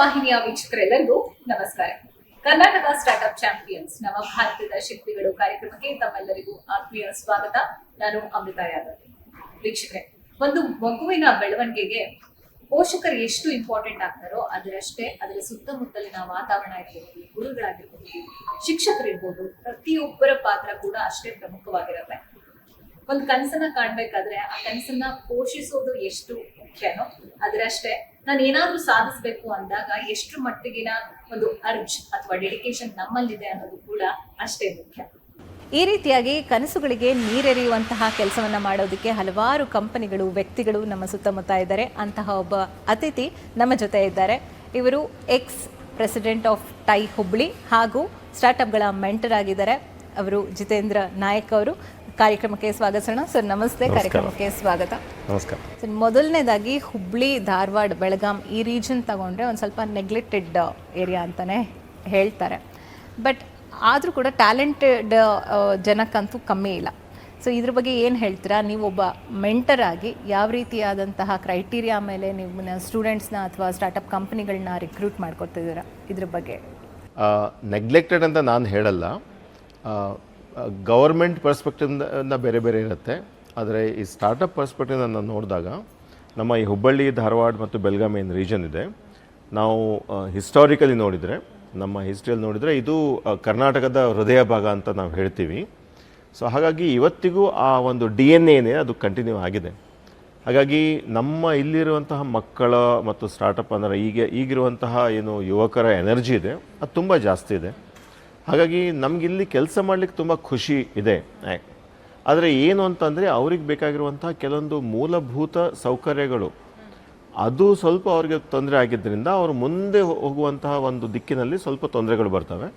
ವಾಹಿನಿಯ ವೀಕ್ಷಕರೆಲ್ಲರಿಗೂ ನಮಸ್ಕಾರ. Karnataka startup champions ನವ ಭಾರತದ ಶಕ್ತಿಗಳು ಕಾರ್ಯಕ್ರಮಕ್ಕೆ ತಮ್ಮೆಲ್ಲರಿಗೂ ಆತ್ಮೀಯ ಸ್ವಾಗತ. ನಾನು ಅಮೃತ ಯಾದವ್. ವೀಕ್ಷಕರೇ, ಒಂದು ಮಗುವಿನ ಬೆಳವಣಿಗೆಗೆ ಪೋಷಕರು ಎಷ್ಟು ಇಂಪಾರ್ಟೆಂಟ್ ಆಗ್ತಾರೋ ಅದರಷ್ಟೇ ಅದರ ಸುತ್ತಮುತ್ತಲಿನ ವಾತಾವರಣ ಇರ್ಬೋದು, ಗುರುಗಳಾಗಿರ್ಬೋದು ಶಿಕ್ಷಕರಿರ್ಬೋದು ಪ್ರತಿಯೊಬ್ಬರ ಪಾತ್ರ ಕೂಡ ಅಷ್ಟೇ ಪ್ರಮುಖವಾಗಿರುತ್ತೆ. ಒಂದು ಕನಸನ್ನ ಕಾಣ್ಬೇಕಾದ್ರೆ ಆ ಕನಸನ್ನ ಪೋಷಿಸೋದು ಎಷ್ಟು ಮುಖ್ಯನೋ ಅದರಷ್ಟೇ ನಾನು ಏನಾದ್ರೂ ಸಾಧಿಸ್ಬೇಕು ಅಂದಾಗ ಎಷ್ಟು ಮಟ್ಟಿಗಿನ ಒಂದು ಅರ್ಜ್ ಅಥವಾ ಡೆಡಿಕೇಶನ್ ನಮ್ಮಲ್ಲಿದೆ ಅನ್ನೋದು ಕೂಡ ಅಷ್ಟೇ ಮುಖ್ಯ. ಈ ರೀತಿಯಾಗಿ ಕನಸುಗಳಿಗೆ ನೀರೆರೆಯುವಂತಹ ಕೆಲಸವನ್ನ ಮಾಡೋದಕ್ಕೆ ಹಲವಾರು ಕಂಪನಿಗಳು, ವ್ಯಕ್ತಿಗಳು ನಮ್ಮ ಸುತ್ತಮುತ್ತ ಇದ್ದಾರೆ. ಅಂತಹ ಒಬ್ಬ ಅತಿಥಿ ನಮ್ಮ ಜೊತೆ ಇದ್ದಾರೆ. ಇವರು ex president of TiE Hubli ಹಾಗೂ ಸ್ಟಾರ್ಟ್ಅಪ್ಗಳ ಮೆಂಟರ್ ಆಗಿದ್ದಾರೆ. ಅವರು ಜಿತೇಂದ್ರ ನಾಯಕ್ ಅವರು. ಕಾರ್ಯಕ್ರಮಕ್ಕೆ ಸ್ವಾಗತಿಸೋಣ ಸರ್. ನಮಸ್ತೆ. ಕಾರ್ಯಕ್ರಮಕ್ಕೆ ಸ್ವಾಗತ. ನಮಸ್ಕಾರ. ಸರ್ ಮೊದಲನೇದಾಗಿ ಹುಬ್ಳಿ ಧಾರವಾಡ ಬೆಳಗಾಂ ಈ ರೀಜನ್ ತಗೊಂಡ್ರೆ ಒಂದು ಸ್ವಲ್ಪ ನೆಗ್ಲೆಕ್ಟೆಡ್ ಏರಿಯಾ ಅಂತಲೇ ಹೇಳ್ತಾರೆ. ಬಟ್ ಆದರೂ ಕೂಡ ಟ್ಯಾಲೆಂಟೆಡ್ ಜನಕ್ಕಂತೂ ಕಮ್ಮಿ ಇಲ್ಲ. ಸೊ ಇದ್ರ ಬಗ್ಗೆ ಏನು ಹೇಳ್ತೀರಾ? ನೀವು ಒಬ್ಬ ಮೆಂಟರ್ ಆಗಿ ಯಾವ ರೀತಿಯಾದಂತಹ ಕ್ರೈಟೀರಿಯಾ ಮೇಲೆ ನೀವು ಸ್ಟೂಡೆಂಟ್ಸ್ನ ಅಥವಾ ಸ್ಟಾರ್ಟಪ್ ಕಂಪ್ನಿಗಳನ್ನ ರಿಕ್ರೂಟ್ ಮಾಡ್ಕೊತಿದ್ದೀರಾ ಇದ್ರ ಬಗ್ಗೆ. ನೆಗ್ಲೆಕ್ಟೆಡ್ ಅಂತ ನಾನು ಹೇಳಲ್ಲ. ಗವರ್ಮೆಂಟ್ ಪರ್ಸ್ಪೆಕ್ಟಿವ್ನ ಬೇರೆ ಬೇರೆ ಇರುತ್ತೆ. ಆದರೆ ಈ ಸ್ಟಾರ್ಟಪ್ ಪರ್ಸ್ಪೆಕ್ಟಿವ್ ನಾನು ನೋಡಿದಾಗ ನಮ್ಮ ಈ ಹುಬ್ಬಳ್ಳಿ, ಧಾರವಾಡ ಮತ್ತು ಬೆಳಗಾವಿ ಏನು ರೀಜನ್ ಇದೆ. ನಾವು ಹಿಸ್ಟಾರಿಕಲಿ ನೋಡಿದರೆ, ನಮ್ಮ ಹಿಸ್ಟ್ರಿಯಲ್ಲಿ ನೋಡಿದರೆ ಇದು ಕರ್ನಾಟಕದ ಹೃದಯ ಭಾಗ ಅಂತ ನಾವು ಹೇಳ್ತೀವಿ. ಸೊ ಹಾಗಾಗಿ ಇವತ್ತಿಗೂ ಆ ಒಂದು ಡಿ ಎನ್ ಏನೇ ಅದು ಕಂಟಿನ್ಯೂ ಆಗಿದೆ. ಹಾಗಾಗಿ ನಮ್ಮ ಇಲ್ಲಿರುವಂತಹ ಮಕ್ಕಳ ಮತ್ತು ಸ್ಟಾರ್ಟಪ್ ಅಂದರೆ ಈಗ ಈಗಿರುವಂತಹ ಏನು ಯುವಕರ ಎನರ್ಜಿ ಇದೆ. ಅದು ತುಂಬ ಜಾಸ್ತಿ ಇದೆ. ಹಾಗಾಗಿ ನಮಗಿಲ್ಲಿ ಕೆಲಸ ಮಾಡಲಿಕ್ಕೆ ತುಂಬ ಖುಷಿ ಇದೆ. ಆದರೆ ಏನು ಅಂತಂದರೆ ಅವ್ರಿಗೆ ಬೇಕಾಗಿರುವಂಥ ಕೆಲವೊಂದು ಮೂಲಭೂತ ಸೌಕರ್ಯಗಳು. ಅದು ಸ್ವಲ್ಪ ಅವ್ರಿಗೆ ತೊಂದರೆ ಆಗಿದ್ದರಿಂದ ಅವರು ಮುಂದೆ ಹೋಗುವಂತಹ ಒಂದು ದಿಕ್ಕಿನಲ್ಲಿ ಸ್ವಲ್ಪ ತೊಂದರೆಗಳು ಬರ್ತವೆ.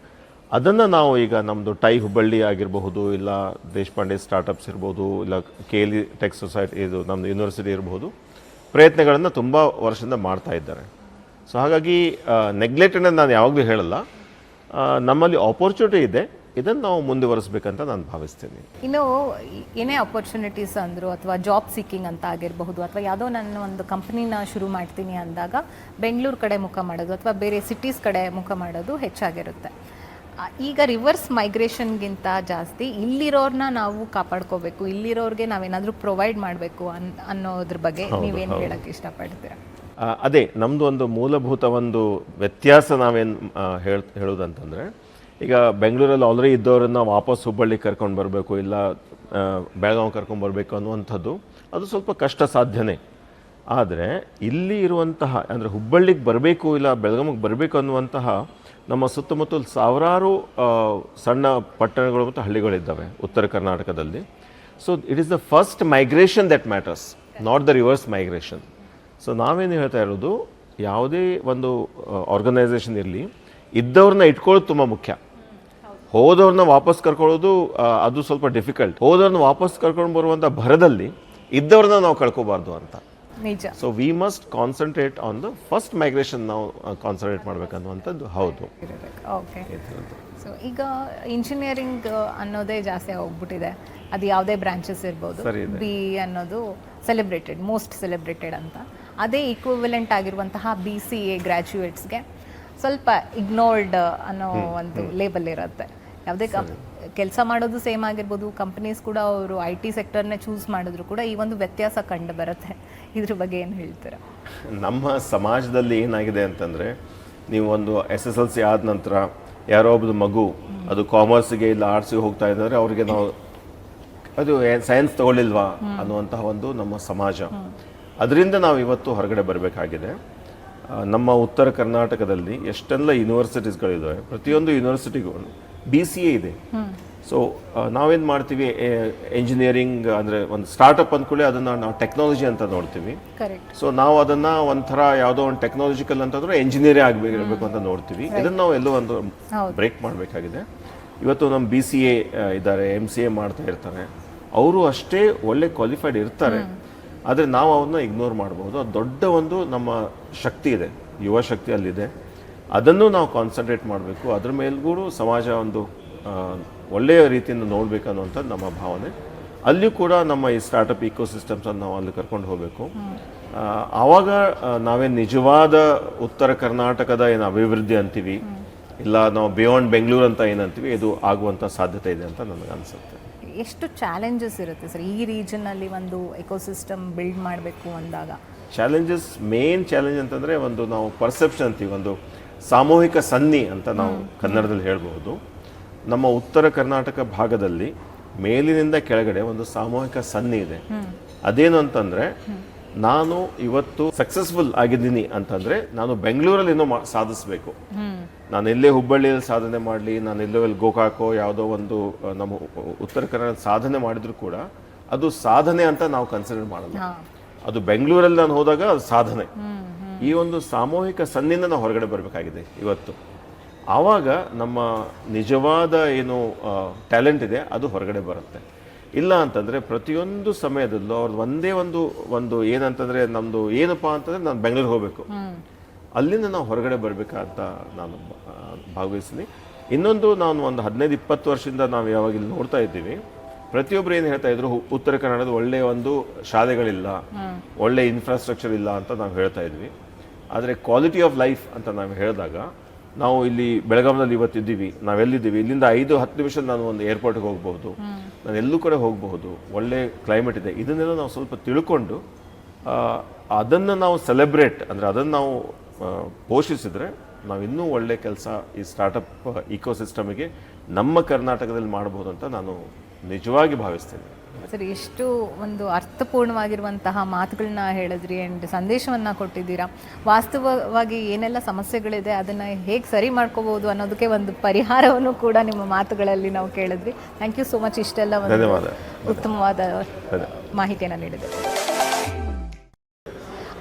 ಅದನ್ನು ನಾವು ಈಗ ನಮ್ಮದು ಟೈ ಹುಬ್ಬಳ್ಳಿ ಆಗಿರಬಹುದು, ಇಲ್ಲ ದೇಶಪಾಂಡೆ ಸ್ಟಾರ್ಟಪ್ಸ್ ಇರ್ಬೋದು, ಇಲ್ಲ K L E tech society ಇದು ನಮ್ಮದು ಯೂನಿವರ್ಸಿಟಿ ಇರ್ಬೋದು, ಪ್ರಯತ್ನಗಳನ್ನು ತುಂಬ ವರ್ಷದಿಂದ ಮಾಡ್ತಾ ಇದ್ದಾರೆ. ಸೊ ಹಾಗಾಗಿ ನೆಗ್ಲೆಕ್ಟೆಡ್ ನಾನು ಯಾವಾಗಲೂ ಹೇಳಲ್ಲ. ನಮ್ಮಲ್ಲಿ ಆಪರ್ಚುನಿಟಿ ಇದೆ. ಇದನ್ನು ನಾವು ಮುಂದುವರಿಸಬೇಕಂತ ನಾನು ಭಾವಿಸ್ತೀನಿ. ಇನ್ನು ಏನೇ ಅಪರ್ಚುನಿಟೀಸ್ ಅಂದರು ಅಥವಾ ಜಾಬ್ ಸೀಕಿಂಗ್ ಅಂತ ಆಗಿರಬಹುದು ಅಥವಾ ಯಾವುದೋ ನಾನು ಒಂದು ಕಂಪ್ನಿನ ಶುರು ಮಾಡ್ತೀನಿ ಅಂದಾಗ ಬೆಂಗಳೂರು ಕಡೆ ಮುಖ ಮಾಡೋದು ಅಥವಾ ಬೇರೆ ಸಿಟೀಸ್ ಕಡೆ ಮುಖ ಮಾಡೋದು ಹೆಚ್ಚಾಗಿರುತ್ತೆ. ಈಗ ರಿವರ್ಸ್ ಮೈಗ್ರೇಷನ್ಗಿಂತ ಜಾಸ್ತಿ ಇಲ್ಲಿರೋರ್ನ ನಾವು ಕಾಪಾಡ್ಕೋಬೇಕು ಇಲ್ಲಿರೋರಿಗೆ ನಾವೇನಾದರೂ ಪ್ರೊವೈಡ್ ಮಾಡಬೇಕು ಅನ್ ಅನ್ನೋದ್ರ ಬಗ್ಗೆ ನೀವೇನು ಹೇಳಕ್ಕೆ ಇಷ್ಟಪಡ್ತೀರಾ? ಅದೇ ನಮ್ಮದು ಒಂದು ಮೂಲಭೂತ ಒಂದು ವ್ಯತ್ಯಾಸ ನಾವೇನು ಹೇಳ, ಹೇಳೋದಂತಂದರೆ, ಈಗ ಬೆಂಗಳೂರಲ್ಲಿ ಆಲ್ರೆಡಿ ಇದ್ದವರನ್ನ ವಾಪಸ್ ಹುಬ್ಬಳ್ಳಿ ಕರ್ಕೊಂಡು ಬರಬೇಕು, ಇಲ್ಲ ಬೆಳಗಾವಿ ಕರ್ಕೊಂಡು ಬರಬೇಕು ಅನ್ನುವಂಥದ್ದು, ಅದು ಸ್ವಲ್ಪ ಕಷ್ಟ ಸಾಧ್ಯನೇ. ಆದರೆ, ಇಲ್ಲಿ ಇರುವಂತಹ, ಅಂದರೆ ಹುಬ್ಬಳ್ಳಿಗೆ ಬರಬೇಕು, ಇಲ್ಲ ಬೆಳಗಾವಿಗೆ ಬರಬೇಕು ಅನ್ನುವಂತಹ, ನಮ್ಮ ಸುತ್ತಮುತ್ತಲು ಸಾವಿರಾರು ಸಣ್ಣ ಪಟ್ಟಣಗಳು ಮತ್ತು ಹಳ್ಳಿಗಳಿದ್ದಾವೆ, ಉತ್ತರ ಕರ್ನಾಟಕದಲ್ಲಿ. So it is the first migration that matters not the reverse migration so ನಾವೇನು ಹೇಳ್ತಾ ಇರೋದು ಯಾವುದೇ ಒಂದು ಆರ್ಗನೈಸೇಷನ್ ಇರಲಿ ಇದ್ದವ್ರನ್ನ ಇಟ್ಕೊಳ್ಳೋದು ತುಂಬ ಮುಖ್ಯ. ಹೋದವ್ರನ್ನ ವಾಪಸ್ ಕರ್ಕೊಳ್ಳೋದು ಅದು ಸ್ವಲ್ಪ ಡಿಫಿಕಲ್ಟ್ ಹೋದವ್ರನ್ನ ವಾಪಸ್ ಕರ್ಕೊಂಡು ಬರುವಂಥ ಭರದಲ್ಲಿ ಇದ್ದವ್ರನ್ನ ನಾವು ಕಳ್ಕೊಬಾರ್ದು ಅಂತ. ನಿಜ. So we must concentrate on the first migration ನಾವು ಕಾನ್ಸಂಟ್ರೇಟ್ ಮಾಡ್ಬೇಕನ್ನುವಂಥದ್ದು. ಹೌದು. ಓಕೆ. ಸೊ ಈಗ ಇಂಜಿನಿಯರಿಂಗ್ ಅನ್ನೋದೇ ಜಾಸ್ತಿ ಹೋಗ್ಬಿಟ್ಟಿದೆ. ಅದು ಯಾವುದೇ ಬ್ರಾಂಚಸ್ ಇರ್ಬೋದು. ಬಿ ಅನ್ನೋದು ಸೆಲೆಬ್ರೇಟೆಡ್ ಮೋಸ್ಟ್ ಸೆಲೆಬ್ರೇಟೆಡ್ ಅಂತ. ಅದೇ ಈಕ್ವಿವೆಲೆಂಟ್ ಆಗಿರುವಂತಹ ಬಿ ಸಿ ಎ ಗ್ರ್ಯಾಜುಯೇಟ್ಸ್ಗೆ ಸ್ವಲ್ಪ ಇಗ್ನೋರ್ಡ್ ಅನ್ನೋ ಒಂದು ಲೇಬಲ್ ಇರುತ್ತೆ. ಯಾವುದೇ ಕೆಲಸ ಮಾಡೋದು ಸೇಮ್ ಆಗಿರ್ಬೋದು ಕಂಪ್ನೀಸ್ ಕೂಡ ಅವರು ಐ ಟಿ ಸೆಕ್ಟರ್ನೇ ಚೂಸ್ ಮಾಡಿದ್ರು ಕೂಡ ಈ ಒಂದು ವ್ಯತ್ಯಾಸ ಕಂಡು ಬರುತ್ತೆ. ಇದ್ರ ಬಗ್ಗೆ ಏನು ಹೇಳ್ತೀರಾ? ನಮ್ಮ ಸಮಾಜದಲ್ಲಿ ಏನಾಗಿದೆ ಅಂತಂದರೆ ನೀವು ಒಂದು ಎಸ್ ಎಸ್ ಎಲ್ ಸಿ ಆದ ನಂತರ ಯಾರೋ ಒಬ್ಬ ಮಗು ಅದು ಕಾಮರ್ಸ್ಗೆ ಇಲ್ಲ ಆರ್ಟ್ಸ್ಗೆ ಹೋಗ್ತಾ ಇದ್ದಾರೆ ಅವರಿಗೆ ನಾವು ಅದು ಸೈನ್ಸ್ ತಗೊಳ್ಳಿಲ್ವಾ ಅನ್ನುವಂತಹ ಒಂದು ನಮ್ಮ ಸಮಾಜ. ಅದರಿಂದ ನಾವು ಇವತ್ತು ಹೊರಗಡೆ ಬರಬೇಕಾಗಿದೆ. ನಮ್ಮ ಉತ್ತರ ಕರ್ನಾಟಕದಲ್ಲಿ ಎಷ್ಟೆಲ್ಲ ಯೂನಿವರ್ಸಿಟೀಸ್ಗಳಿದ್ದಾವೆ ಪ್ರತಿಯೊಂದು ಯೂನಿವರ್ಸಿಟಿಗೂ ಬಿ ಸಿ ಎ ಇದೆ. ಸೊ ನಾವೇನು ಮಾಡ್ತೀವಿ ಇಂಜಿನಿಯರಿಂಗ್ ಅಂದರೆ ಒಂದು ಸ್ಟಾರ್ಟಪ್ ಅಂದ್ಕೊಳ್ಳಿ ಅದನ್ನು ನಾವು ಟೆಕ್ನಾಲಜಿ ಅಂತ ನೋಡ್ತೀವಿ. ಸೊ ನಾವು ಅದನ್ನ ಒಂಥರ ಯಾವುದೋ ಒಂದು ಟೆಕ್ನಾಲಜಿಕಲ್ ಅಂತಂದ್ರೆ ಎಂಜಿನಿಯರೇ ಆಗಬೇಕಿರಬೇಕು ಅಂತ ನೋಡ್ತೀವಿ. ಇದನ್ನು ನಾವು ಎಲ್ಲೋ ಒಂದು ಬ್ರೇಕ್ ಮಾಡಬೇಕಾಗಿದೆ. ಇವತ್ತು ನಮ್ಮ ಬಿ ಸಿ ಎ ಇದ್ದಾರೆ ಎಂ ಸಿ ಎ ಮಾಡ್ತಾ ಇರ್ತಾರೆ. ಅವರು ಅಷ್ಟೇ ಒಳ್ಳೆ ಕ್ವಾಲಿಫೈಡ್ ಇರ್ತಾರೆ. ಆದರೆ ನಾವು ಅವನ್ನ ಇಗ್ನೋರ್ ಮಾಡ್ಬೋದು. ಅದು ದೊಡ್ಡ ಒಂದು ನಮ್ಮ ಶಕ್ತಿ ಇದೆ. ಯುವ ಶಕ್ತಿ ಅಲ್ಲಿದೆ. ಅದನ್ನು ನಾವು ಕಾನ್ಸಂಟ್ರೇಟ್ ಮಾಡಬೇಕು. ಅದ್ರ ಮೇಲ್ಗೂ ಸಮಾಜ ಒಂದು ಒಳ್ಳೆಯ ರೀತಿಯಿಂದ ನೋಡಬೇಕು ಅನ್ನುವಂಥದ್ದು ನಮ್ಮ ಭಾವನೆ. ಅಲ್ಲಿಯೂ ಕೂಡ ನಮ್ಮ ಈ ಸ್ಟಾರ್ಟಪ್ ಇಕೋ ಸಿಸ್ಟಮ್ಸನ್ನು ನಾವು ಅಲ್ಲಿ ಕರ್ಕೊಂಡು ಹೋಗಬೇಕು. ಆವಾಗ ನಾವೇ ನಿಜವಾದ ಉತ್ತರ ಕರ್ನಾಟಕದ ಏನು ಅಭಿವೃದ್ಧಿ ಅಂತೀವಿ, ಇಲ್ಲ ನಾವು ಬಿಯಾಂಡ್ ಬೆಂಗಳೂರು ಅಂತ ಏನಂತೀವಿ, ಇದು ಆಗುವಂಥ ಸಾಧ್ಯತೆ ಇದೆ ಅಂತ ನನಗೆ ಅನಿಸುತ್ತೆ ಎಷ್ಟು ಚಾಲೆಂಜಸ್ ಇರುತ್ತೆ ಸರ್? ಈ ರೀಜನ್ನಲ್ಲಿ ಒಂದು ಎಕೋಸಿಸ್ಟಮ್ ಬಿಲ್ಡ್ ಮಾಡಬೇಕು ಅಂದಾಗ. ಚಾಲೆಂಜಸ್ ಮೇನ್ ಚಾಲೆಂಜ್ ಅಂತಂದರೆ ಒಂದು ನಾವು ಪರ್ಸೆಪ್ಷನ್ ಅಂತೀವಿ ಒಂದು ಸಾಮೂಹಿಕ ಸನ್ನಿ ಅಂತ ನಾವು ಕನ್ನಡದಲ್ಲಿ ಹೇಳ್ಬೋದು ನಮ್ಮ ಉತ್ತರ ಕರ್ನಾಟಕ ಭಾಗದಲ್ಲಿ ಮೇಲಿನಿಂದ ಕೆಳಗಡೆ ಒಂದು ಸಾಮೂಹಿಕ ಸನ್ನಿ ಇದೆ. ಅದೇನು ಅಂತಂದರೆ ನಾನು ಇವತ್ತು ಸಕ್ಸಸ್ಫುಲ್ ಆಗಿದ್ದೀನಿ ಅಂತಂದರೆ ನಾನು ಬೆಂಗಳೂರಲ್ಲಿ ಏನೋ ಸಾಧಿಸಬೇಕು. ನಾನು ಎಲ್ಲೇ ಹುಬ್ಬಳ್ಳಿಯಲ್ಲಿ ಸಾಧನೆ ಮಾಡಲಿ ನಾನು ಎಲ್ಲೋ ಅಲ್ಲಿ ಗೋಕಾಕೋ ಯಾವುದೋ ಒಂದು ನಮ್ಮ ಉತ್ತರ ಕನ್ನಡ ಸಾಧನೆ ಮಾಡಿದ್ರು ಕೂಡ ಅದು ಸಾಧನೆ ಅಂತ ನಾವು ಕನ್ಸಿಡರ್ ಮಾಡಲ್ಲ. ಅದು ಬೆಂಗಳೂರಲ್ಲಿ ನಾನು ಹೋದಾಗ ಅದು ಸಾಧನೆ. ಈ ಒಂದು ಸಾಮೂಹಿಕ ಸನ್ನಿಂದ ನಾವು ಹೊರಗಡೆ ಬರಬೇಕಾಗಿದೆ ಇವತ್ತು. ಆವಾಗ ನಮ್ಮ ನಿಜವಾದ ಏನು ಟ್ಯಾಲೆಂಟ್ ಇದೆ ಅದು ಹೊರಗಡೆ ಬರುತ್ತೆ. ಇಲ್ಲ ಅಂತಂದರೆ ಪ್ರತಿಯೊಂದು ಸಮಯದಲ್ಲೂ ಅವ್ರದ್ದು ಒಂದೇ ಒಂದು ಒಂದು ಏನಂತಂದರೆ ನಮ್ಮದು ಏನಪ್ಪ ಅಂತಂದರೆ ನಾನು ಬೆಂಗಳೂರಿಗೆ ಹೋಗಬೇಕು. ಅಲ್ಲಿಂದ ನಾವು ಹೊರಗಡೆ ಬರಬೇಕಂತ ನಾನು ಆ, ಭಾಗವಹಿಸ್ತೀನಿ ಇನ್ನೊಂದು ನಾನು ಒಂದು ಹದಿನೈದು ಇಪ್ಪತ್ತು ವರ್ಷದಿಂದ ನಾವು ಯಾವಾಗ ಇಲ್ಲಿ ನೋಡ್ತಾ ಇದ್ದೀವಿ. ಪ್ರತಿಯೊಬ್ಬರು ಏನು ಹೇಳ್ತಾ ಇದ್ರು ಉತ್ತರ ಕನ್ನಡದ ಒಳ್ಳೆಯ ಒಂದು ಶಾಲೆಗಳಿಲ್ಲ ಒಳ್ಳೆ ಇನ್ಫ್ರಾಸ್ಟ್ರಕ್ಚರ್ ಇಲ್ಲ ಅಂತ ನಾವು ಹೇಳ್ತಾ ಇದ್ವಿ. ಆದರೆ ಕ್ವಾಲಿಟಿ ಆಫ್ ಲೈಫ್ ಅಂತ ನಾವು ಹೇಳಿದಾಗ ನಾವು ಇಲ್ಲಿ ಬೆಳಗಾವಿನಲ್ಲಿ ಇವತ್ತಿದ್ದೀವಿ ನಾವೆಲ್ಲಿದ್ದೀವಿ ಇಲ್ಲಿಂದ ಐದು ಹತ್ತು ನಿಮಿಷ ನಾನು ಒಂದು ಏರ್ಪೋರ್ಟ್ಗೆ ಹೋಗಬಹುದು ನಾನು ಎಲ್ಲೂ ಕಡೆ ಹೋಗಬಹುದು ಒಳ್ಳೆ ಕ್ಲೈಮೇಟ್ ಇದೆ. ಇದನ್ನೆಲ್ಲ ನಾವು ಸ್ವಲ್ಪ ತಿಳ್ಕೊಂಡು ಅದನ್ನು ನಾವು ಸೆಲೆಬ್ರೇಟ್ ಅಂದರೆ ಅದನ್ನು ನಾವು ಪೋಷಿಸಿದ್ರೆ ನಾವು ಇನ್ನೂ ಒಳ್ಳೆ ಕೆಲಸ ಈ ಸ್ಟಾರ್ಟಪ್ ಇಕೋಸಿಸ್ಟಮಿಗೆ ನಮ್ಮ ಕರ್ನಾಟಕದಲ್ಲಿ ಮಾಡಬಹುದು ಅಂತ ನಾನು ನಿಜವಾಗಿ ಭಾವಿಸ್ತೇನೆ. ಸರ್ ಎಷ್ಟು ಒಂದು ಅರ್ಥಪೂರ್ಣವಾಗಿರುವಂತಹ ಮಾತುಗಳನ್ನ ಹೇಳಿದ್ರಿ ಅಂಡ್ ಸಂದೇಶವನ್ನು ಕೊಟ್ಟಿದ್ದೀರಾ. ವಾಸ್ತವವಾಗಿ ಏನೆಲ್ಲ ಸಮಸ್ಯೆಗಳಿದೆ ಅದನ್ನು ಹೇಗೆ ಸರಿ ಮಾಡ್ಕೋಬೋದು ಅನ್ನೋದಕ್ಕೆ ಒಂದು ಪರಿಹಾರವನ್ನು ಕೂಡ ನಿಮ್ಮ ಮಾತುಗಳಲ್ಲಿ ನಾವು ಕೇಳಿದ್ರಿ ಥ್ಯಾಂಕ್ ಯು ಸೋ ಮಚ್ ಇಷ್ಟೆಲ್ಲ ಒಂದು ಉತ್ತಮವಾದ ಮಾಹಿತಿಯನ್ನು ನೀಡಿದೆ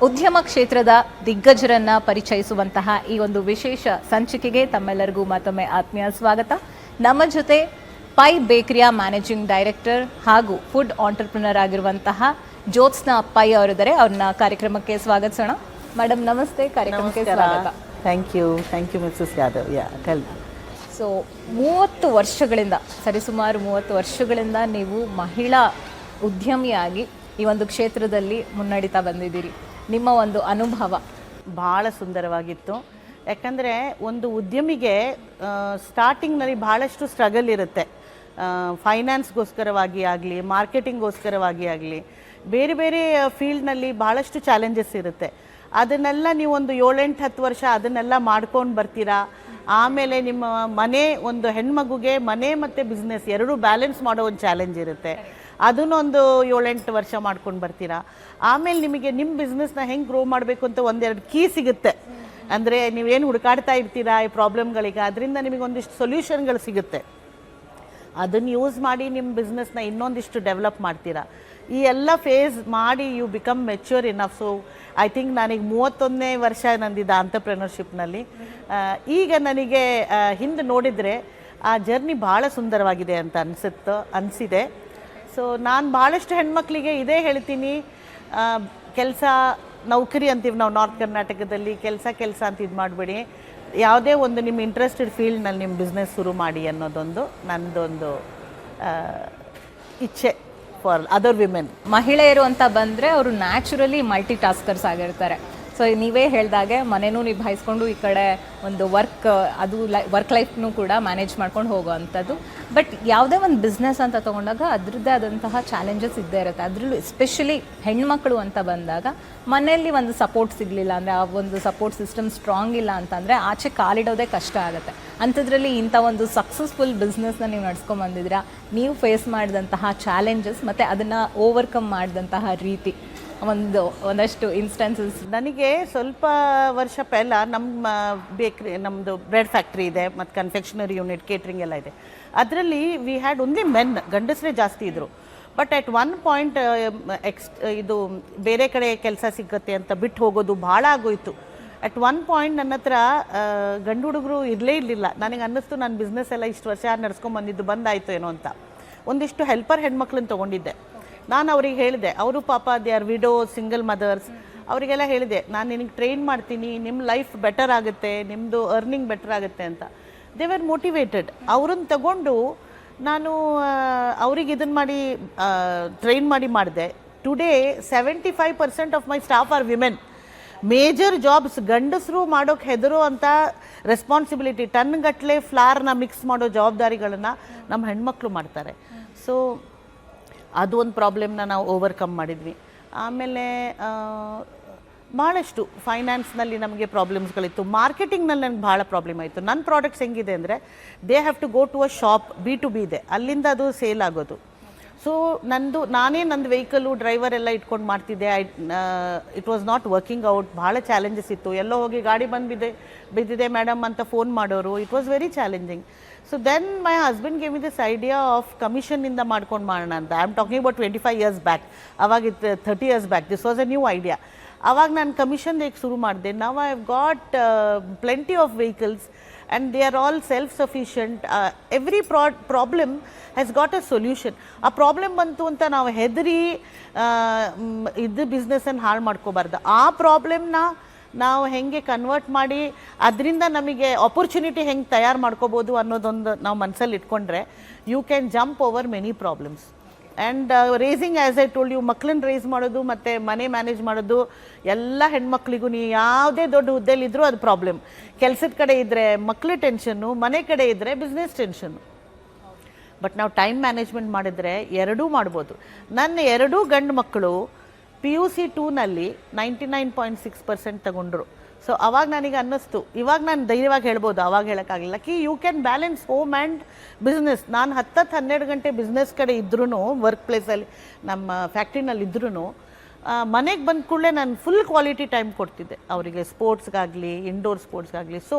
ಉದ್ಯಮ ಕ್ಷೇತ್ರದ ದಿಗ್ಗಜರನ್ನ ಪರಿಚಯಿಸುವಂತಹ ಈ ಒಂದು ವಿಶೇಷ ಸಂಚಿಕೆಗೆ ತಮ್ಮೆಲ್ಲರಿಗೂ ಮತ್ತೊಮ್ಮೆ ಆತ್ಮೀಯ ಸ್ವಾಗತ. ನಮ್ಮ ಜೊತೆ ಪೈ ಬೇಕರಿಯ ಮ್ಯಾನೇಜಿಂಗ್ ಡೈರೆಕ್ಟರ್ ಹಾಗೂ ಫುಡ್ ಆಂಟರ್ಪ್ರಿನರ್ ಆಗಿರುವಂತಹ ಜ್ಯೋತ್ಸ್ನ ಪೈ ಅವರಿದ್ದಾರೆ. ಅವ್ರನ್ನ ಕಾರ್ಯಕ್ರಮಕ್ಕೆ ಸ್ವಾಗತಿಸೋಣ. ಮೇಡಮ್ ನಮಸ್ತೆ. ಕಾರ್ಯಕ್ರಮಕ್ಕೆ ಸ್ವಾಗತ. Thank you thank you Mrs Yadav yeah tell so ಮೂವತ್ತು ವರ್ಷಗಳಿಂದ ಸರಿಸುಮಾರು ಮೂವತ್ತು ವರ್ಷಗಳಿಂದ ನೀವು ಮಹಿಳಾ ಉದ್ಯಮಿಯಾಗಿ ಈ ಒಂದು ಕ್ಷೇತ್ರದಲ್ಲಿ ಮುನ್ನಡೀತಾ ಬಂದಿದ್ದೀರಿ. ನಿಮ್ಮ ಒಂದು ಅನುಭವ. ಭಾಳ ಸುಂದರವಾಗಿತ್ತು. ಯಾಕಂದರೆ ಒಂದು ಉದ್ಯಮಿಗೆ ಸ್ಟಾರ್ಟಿಂಗ್ನಲ್ಲಿ ಭಾಳಷ್ಟು ಸ್ಟ್ರಗಲ್ ಇರುತ್ತೆ. ಫೈನಾನ್ಸ್ಗೋಸ್ಕರವಾಗಿ ಆಗಲಿ ಮಾರ್ಕೆಟಿಂಗ್ಗೋಸ್ಕರವಾಗಿ ಆಗಲಿ, ಬೇರೆ ಬೇರೆ ಫೀಲ್ಡ್ನಲ್ಲಿ ಭಾಳಷ್ಟು ಚಾಲೆಂಜಸ್ ಇರುತ್ತೆ. ಅದನ್ನೆಲ್ಲ ನೀವು ಒಂದು ಏಳೆಂಟು ಹತ್ತು ವರ್ಷ ಅದನ್ನೆಲ್ಲ ಮಾಡ್ಕೊಂಡು ಬರ್ತೀರಾ? ಆಮೇಲೆ ನಿಮ್ಮ ಮನೆ ಒಂದು ಹೆಣ್ಮಗುಗೆ ಮನೆ ಮತ್ತು ಬಿಸ್ನೆಸ್ ಎರಡೂ ಬ್ಯಾಲೆನ್ಸ್ ಮಾಡೋ ಒಂದು ಚಾಲೆಂಜ್ ಇರುತ್ತೆ. ಅದನ್ನೊಂದು ಏಳೆಂಟು ವರ್ಷ ಮಾಡ್ಕೊಂಡು ಬರ್ತೀರಾ? ಆಮೇಲೆ ನಿಮಗೆ ನಿಮ್ಮ ಬಿಸ್ನೆಸ್ನ ಹೆಂಗೆ ಗ್ರೋ ಮಾಡಬೇಕು ಅಂತ ಒಂದೆರಡು ಕೀ ಸಿಗುತ್ತೆ. ಅಂದರೆ ನೀವೇನು ಹುಡುಕಾಡ್ತಾ ಇರ್ತೀರಾ ಈ ಪ್ರಾಬ್ಲಮ್ಗಳಿಗೆ ಅದರಿಂದ ನಿಮಗೆ ಒಂದಿಷ್ಟು ಸೊಲ್ಯೂಷನ್ಗಳು ಸಿಗುತ್ತೆ. ಅದನ್ನು ಯೂಸ್ ಮಾಡಿ ನಿಮ್ಮ ಬಿಸ್ನೆಸ್ನ ಇನ್ನೊಂದಿಷ್ಟು ಡೆವಲಪ್ ಮಾಡ್ತೀರಾ? ಈ ಎಲ್ಲ ಫೇಸ್ ಮಾಡಿ you become mature enough so I think ನನಗೆ ಮೂವತ್ತೊಂದನೇ ವರ್ಷ ನಂದಿದ್ದ ಆಂಟರ್ಪ್ರೆನರ್ಶಿಪ್ನಲ್ಲಿ ಈಗ ನನಗೆ ಹಿಂದೆ ನೋಡಿದರೆ ಆ ಜರ್ನಿ ಭಾಳ ಸುಂದರವಾಗಿದೆ ಅಂತ ಅನಿಸುತ್ತೋ ಅನಿಸಿದೆ. ಸೊ ನಾನು ಭಾಳಷ್ಟು ಹೆಣ್ಮಕ್ಳಿಗೆ ಇದೇ ಹೇಳ್ತೀನಿ. ಕೆಲಸ ನೌಕರಿ ಅಂತೀವಿ ನಾವು ನಾರ್ತ್ ಕರ್ನಾಟಕದಲ್ಲಿ ಕೆಲಸ ಕೆಲಸ ಅಂತ ಇದು ಮಾಡಬೇಡಿ. ಯಾವುದೇ ಒಂದು ನಿಮ್ಮ ಇಂಟ್ರೆಸ್ಟೆಡ್ ಫೀಲ್ಡ್ನಲ್ಲಿ ನಿಮ್ಮ ಬಿಸ್ನೆಸ್ ಶುರು ಮಾಡಿ ಅನ್ನೋದೊಂದು ನನ್ನದೊಂದು ಇಚ್ಛೆ ಫಾರ್ ಅದರ್ ವಿಮೆನ್ ಮಹಿಳೆಯರು ಅಂತ ಬಂದರೆ ಅವರು ನ್ಯಾಚುರಲಿ ಮಲ್ಟಿ ಟಾಸ್ಕರ್ಸ್ ಆಗಿರ್ತಾರೆ. ಸೊ ನೀವೇ ಹೇಳ್ದಾಗೆ ಮನೆಯೂ ನಿಭಾಯಿಸ್ಕೊಂಡು ಈ ಕಡೆ ಒಂದು ವರ್ಕ್ ಅದು ಲೈ ವರ್ಕ್ ಲೈಫ್ನು ಕೂಡ ಮ್ಯಾನೇಜ್ ಮಾಡ್ಕೊಂಡು ಹೋಗುವಂಥದ್ದು. ಬಟ್ ಯಾವುದೇ ಒಂದು ಬಿಸ್ನೆಸ್ ಅಂತ ತೊಗೊಂಡಾಗ ಅದರದ್ದೇ ಆದಂತಹ ಚಾಲೆಂಜಸ್ ಇದ್ದೇ ಇರುತ್ತೆ. ಅದರಲ್ಲೂ ಎಸ್ಪೆಷಲಿ ಹೆಣ್ಮಕ್ಳು ಅಂತ ಬಂದಾಗ ಮನೆಯಲ್ಲಿ ಒಂದು ಸಪೋರ್ಟ್ ಸಿಗಲಿಲ್ಲ ಅಂದರೆ, ಆ ಒಂದು ಸಪೋರ್ಟ್ ಸಿಸ್ಟಮ್ ಸ್ಟ್ರಾಂಗ್ ಇಲ್ಲ ಅಂತಂದರೆ ಆಚೆ ಕಾಲಿಡೋದೇ ಕಷ್ಟ ಆಗುತ್ತೆ. ಅಂಥದ್ರಲ್ಲಿ ಇಂಥ ಒಂದು ಸಕ್ಸಸ್ಫುಲ್ ಬಿಸ್ನೆಸ್ನ ನೀವು ನಡ್ಸ್ಕೊಂಡ್ ಬಂದಿದ್ದೀರಾ, ನೀವು ಫೇಸ್ ಮಾಡಿದಂತಹ ಚಾಲೆಂಜಸ್ ಮತ್ತು ಅದನ್ನು ಓವರ್ಕಮ್ ಮಾಡಿದಂತಹ ರೀತಿ. ಒಂದು, ಒಂದಷ್ಟು ಇನ್ಸ್ಟೆನ್ಸಸ್ ನನಗೆ ಸ್ವಲ್ಪ ವರ್ಷ ಪೆಲ್ಲ ನಮ್ಮ ಬೇಕ್ರಿ ನಮ್ಮದು ಬ್ರೆಡ್ ಫ್ಯಾಕ್ಟ್ರಿ ಇದೆ, ಮತ್ತು ಕನ್ಫೆಕ್ಷನರಿ ಯೂನಿಟ್ ಕೇಟ್ರಿಂಗ್ ಎಲ್ಲ ಇದೆ. ಅದರಲ್ಲಿ ವಿ ಹ್ಯಾಡ್ ಓನ್ಲಿ ಮೆನ್ ಗಂಡಸರೇ ಜಾಸ್ತಿ ಇದ್ದರು but at one point x ಇದು ಬೇರೆ ಕಡೆ ಕೆಲಸ ಸಿಗುತ್ತೆ ಅಂತ ಬಿಟ್ಟು ಹೋಗೋದು ಭಾಳ ಆಗೋಯಿತು. ಅಟ್ ಒನ್ ಪಾಯಿಂಟ್ ನನ್ನ ಹತ್ರ ಗಂಡು ಹುಡುಗರು ಇರಲೇ ಇರಲಿಲ್ಲ. ನನಗೆ ಅನ್ನಿಸ್ತು ನಾನು ಬಿಸ್ನೆಸ್ ಎಲ್ಲ ಇಷ್ಟು ವರ್ಷ ನಡ್ಸ್ಕೊಂಡು ಬಂದಿದ್ದು ಬಂದಾಯಿತು ಏನೋ ಅಂತ. ಒಂದಿಷ್ಟು ಹೆಲ್ಪರ್ ಹೆಣ್ಮಕ್ಳನ್ನ ತೊಗೊಂಡಿದ್ದೆ. ನಾನು ಅವ್ರಿಗೆ ಹೇಳಿದೆ, ಅವರು ಪಾಪ, ದೇ ವಿಡೋ, ಸಿಂಗಲ್ ಮದರ್ಸ್. ಅವರಿಗೆಲ್ಲ ಹೇಳಿದೆ, ನಾನು ನಿನಗೆ ಟ್ರೈನ್ ಮಾಡ್ತೀನಿ ನಿಮ್ಮ ಲೈಫ್ ಬೆಟರ್ ಆಗುತ್ತೆ ನಿಮ್ಮದು ಅರ್ನಿಂಗ್ ಬೆಟರ್ ಆಗುತ್ತೆ ಅಂತ. ದೇ ವರ್ ಮೋಟಿವೇಟೆಡ್ ಅವ್ರನ್ನ ತಗೊಂಡು ನಾನು ಅವ್ರಿಗೆ ಇದನ್ನು ಮಾಡಿ ಟ್ರೈನ್ ಮಾಡಿ ಮಾಡಿದೆ. Today seventy five percent of my staff are women major jobs ಗಂಡಸರು ಮಾಡೋಕೆ ಹೆದರು ಅಂತ ರೆಸ್ಪಾನ್ಸಿಬಿಲಿಟಿ ಟನ್ಗಟ್ಟಲೆ ಫ್ಲಾರ್ನ ಮಿಕ್ಸ್ ಮಾಡೋ ಜವಾಬ್ದಾರಿಗಳನ್ನು ನಮ್ಮ ಹೆಣ್ಮಕ್ಳು ಮಾಡ್ತಾರೆ. ಸೊ ಅದು ಒಂದು ಪ್ರಾಬ್ಲಮ್ನ ನಾವು ಓವರ್ಕಮ್ ಮಾಡಿದ್ವಿ. ಆಮೇಲೆ ಭಾಳಷ್ಟು ಫೈನಾನ್ಸ್ನಲ್ಲಿ ನಮಗೆ ಪ್ರಾಬ್ಲಮ್ಸ್ಗಳಿತ್ತು ಮಾರ್ಕೆಟಿಂಗ್ನಲ್ಲಿ ನನಗೆ ಭಾಳ ಪ್ರಾಬ್ಲಮ್ ಆಯಿತು. ನನ್ನ ಪ್ರಾಡಕ್ಟ್ಸ್ ಹೆಂಗಿದೆ ಅಂದರೆ they have to go to a shop B to B ಇದೆ. ಅಲ್ಲಿಂದ ಅದು ಸೇಲ್ ಆಗೋದು. ಸೊ ನಂದು, ನಾನೇ ನಂದು ವೆಹಿಕಲ್ಲು ಡ್ರೈವರ್ ಎಲ್ಲ ಇಟ್ಕೊಂಡು ಮಾಡ್ತಿದ್ದೆ. I it was not working out ಭಾಳ ಚಾಲೆಂಜಸ್ ಇತ್ತು. ಎಲ್ಲೋ ಹೋಗಿ ಗಾಡಿ ಬಂದು ಬಿದ್ದೆ ಬಿದ್ದಿದೆ ಮೇಡಮ್ ಅಂತ ಫೋನ್ ಮಾಡೋರು. It was very challenging so then my husband gave me this idea of ಕಮಿಷನ್ನಿಂದ ಮಾಡ್ಕೊಂಡು ಮಾಡೋಣ ಅಂತ I am talking about twenty five years back ಅವಾಗ ಇತ್ತು thirty years back this was a new idea ಅವಾಗ ನಾನು commission ಹೇಗೆ ಶುರು ಮಾಡಿದೆ ನಾವು I have got plenty of vehicles and they are all self sufficient every pro problem has got a solution ಆ problem ಬಂತು ಅಂತ ನಾವು ಹೆದರಿ ಇದು ಬಿಸ್ನೆಸ್ಸನ್ನು ಹಾಳು ಮಾಡ್ಕೋಬಾರ್ದು ಆ ಪ್ರಾಬ್ಲಮ್ನ ನಾವು ಹೆಂಗೆ ಕನ್ವರ್ಟ್ ಮಾಡಿ ಅದರಿಂದ ನಮಗೆ ಆಪರ್ಚುನಿಟಿ ಹೆಂಗೆ ತಯಾರು ಮಾಡ್ಕೋಬೋದು ಅನ್ನೋದೊಂದು ನಾವು ಮನಸ್ಸಲ್ಲಿ ಇಟ್ಕೊಂಡ್ರೆ you can jump over many problems and racing as I told you ಮಕ್ಳನ್ನ ರೇಸ್ ಮಾಡೋದು ಮತ್ತು ಮನೆ ಮ್ಯಾನೇಜ್ ಮಾಡೋದು, ಎಲ್ಲ ಹೆಣ್ಮಕ್ಳಿಗೂ ನೀವು ಯಾವುದೇ ದೊಡ್ಡ ಹುದ್ದೆಲಿದ್ದರೂ ಅದು ಪ್ರಾಬ್ಲಮ್ ಕೆಲಸದ ಕಡೆ ಇದ್ದರೆ ಮಕ್ಳ ಟೆನ್ಷನ್ನು ಮನೆ ಕಡೆ ಇದ್ದರೆ ಬಿಸ್ನೆಸ್ ಟೆನ್ಷನ್ನು ಬಟ್ ನಾವು ಟೈಮ್ ಮ್ಯಾನೇಜ್ಮೆಂಟ್ ಮಾಡಿದರೆ ಎರಡೂ ಮಾಡ್ಬೋದು. ನನ್ನ ಎರಡೂ ಗಂಡು ಮಕ್ಕಳು P U C ಟೂನಲ್ಲಿ ninety nine point six percent ತಗೊಂಡ್ರು. ಸೊ ಅವಾಗ ನನಗೆ ಅನ್ನಿಸ್ತು. ಇವಾಗ ನಾನು ಧೈರ್ಯವಾಗಿ ಹೇಳ್ಬೋದು, ಅವಾಗ ಹೇಳೋಕ್ಕಾಗಲಿಲ್ಲ. ಕಿ you can balance home and business ನಾನು ಹತ್ತತ್ತು ಹನ್ನೆರಡು ಗಂಟೆ ಬಿಸ್ನೆಸ್ ಕಡೆ ಇದ್ರೂ ವರ್ಕ್ ಪ್ಲೇಸಲ್ಲಿ ನಮ್ಮ ಫ್ಯಾಕ್ಟ್ರಿನಲ್ಲಿ ಇದ್ರೂ ಮನೆಗೆ ಬಂದ ಕೂಡಲೇ ನಾನು ಫುಲ್ ಕ್ವಾಲಿಟಿ ಟೈಮ್ ಕೊಡ್ತಿದ್ದೆ. ಅವರಿಗೆ ಸ್ಪೋರ್ಟ್ಸ್ಗಾಗಲಿ ಇಂಡೋರ್ ಸ್ಪೋರ್ಟ್ಸ್ಗಾಗಲಿ ಸೊ